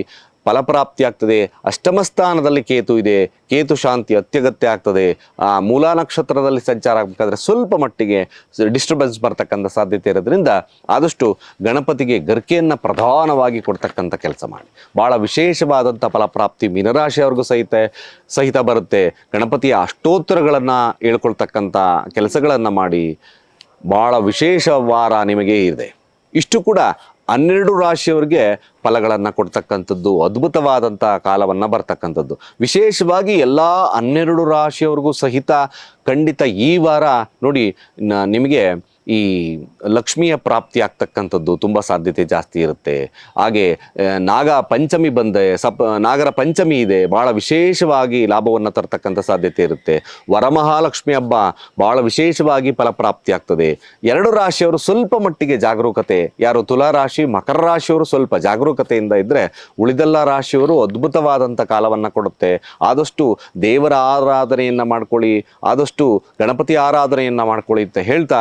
ಫಲಪ್ರಾಪ್ತಿ ಆಗ್ತದೆ. ಅಷ್ಟಮ ಸ್ಥಾನದಲ್ಲಿ ಕೇತು ಇದೆ. ಕೇತು ಶಾಂತಿ ಅತ್ಯಗತ್ಯ ಆಗ್ತದೆ. ಆ, ಮೂಲ ನಕ್ಷತ್ರದಲ್ಲಿ ಸಂಚಾರ ಆಗಬೇಕಾದ್ರೆ ಸ್ವಲ್ಪ ಮಟ್ಟಿಗೆ ಡಿಸ್ಟರ್ಬೆನ್ಸ್ ಬರ್ತಕ್ಕಂಥ ಸಾಧ್ಯತೆ ಇರೋದ್ರಿಂದ ಆದಷ್ಟು ಗಣಪತಿಗೆ ಗರ್ಕೆಯನ್ನು ಪ್ರಧಾನವಾಗಿ ಕೊಡ್ತಕ್ಕಂಥ ಕೆಲಸ ಮಾಡಿ. ಭಾಳ ವಿಶೇಷವಾದಂಥ ಫಲಪ್ರಾಪ್ತಿ ಮೀನರಾಶಿಯವ್ರಿಗೂ ಸಹಿತ ಸಹಿತ ಬರುತ್ತೆ. ಗಣಪತಿಯ ಅಷ್ಟೋತ್ತರಗಳನ್ನು ಹೇಳ್ಕೊಳ್ತಕ್ಕಂಥ ಕೆಲಸಗಳನ್ನು ಮಾಡಿ ಭಾಳ ವಿಶೇಷ ವಾರ ನಿಮಗೆ ಇದೆ. ಇಷ್ಟು ಕೂಡ ಹನ್ನೆರಡು ರಾಶಿಯವರಿಗೆ ಫಲಗಳನ್ನು ಕೊಡ್ತಕ್ಕಂಥದ್ದು, ಅದ್ಭುತವಾದಂಥ ಕಾಲವನ್ನು ಬರ್ತಕ್ಕಂಥದ್ದು. ವಿಶೇಷವಾಗಿ ಎಲ್ಲ ಹನ್ನೆರಡು ರಾಶಿಯವ್ರಿಗೂ ಸಹಿತ ಖಂಡಿತ ಈ ವಾರ ನೋಡಿ ನಿಮಗೆ ಈ ಲಕ್ಷ್ಮಿಯ ಪ್ರಾಪ್ತಿ ಆಗ್ತಕ್ಕಂಥದ್ದು ತುಂಬ ಸಾಧ್ಯತೆ ಜಾಸ್ತಿ ಇರುತ್ತೆ. ಹಾಗೆ ನಾಗ ಪಂಚಮಿ ಬಂದೆ, ಸಪ್, ನಾಗರ ಪಂಚಮಿ ಇದೆ ಭಾಳ ವಿಶೇಷವಾಗಿ ಲಾಭವನ್ನು ತರ್ತಕ್ಕಂಥ ಸಾಧ್ಯತೆ ಇರುತ್ತೆ. ವರಮಹಾಲಕ್ಷ್ಮಿ ಹಬ್ಬ ಭಾಳ ವಿಶೇಷವಾಗಿ ಫಲಪ್ರಾಪ್ತಿ ಆಗ್ತದೆ. ಎರಡು ರಾಶಿಯವರು ಸ್ವಲ್ಪ ಮಟ್ಟಿಗೆ ಜಾಗರೂಕತೆ, ಯಾರು ತುಲಾ ರಾಶಿ, ಮಕರ ರಾಶಿಯವರು ಸ್ವಲ್ಪ ಜಾಗರೂಕತೆಯಿಂದ ಇದ್ದರೆ ಉಳಿದೆಲ್ಲ ರಾಶಿಯವರು ಅದ್ಭುತವಾದಂಥ ಕಾಲವನ್ನು ಕೊಡುತ್ತೆ. ಆದಷ್ಟು ದೇವರ ಆರಾಧನೆಯನ್ನು ಮಾಡ್ಕೊಳ್ಳಿ, ಆದಷ್ಟು ಗಣಪತಿ ಆರಾಧನೆಯನ್ನು ಮಾಡ್ಕೊಳ್ಳಿ ಅಂತ ಹೇಳ್ತಾ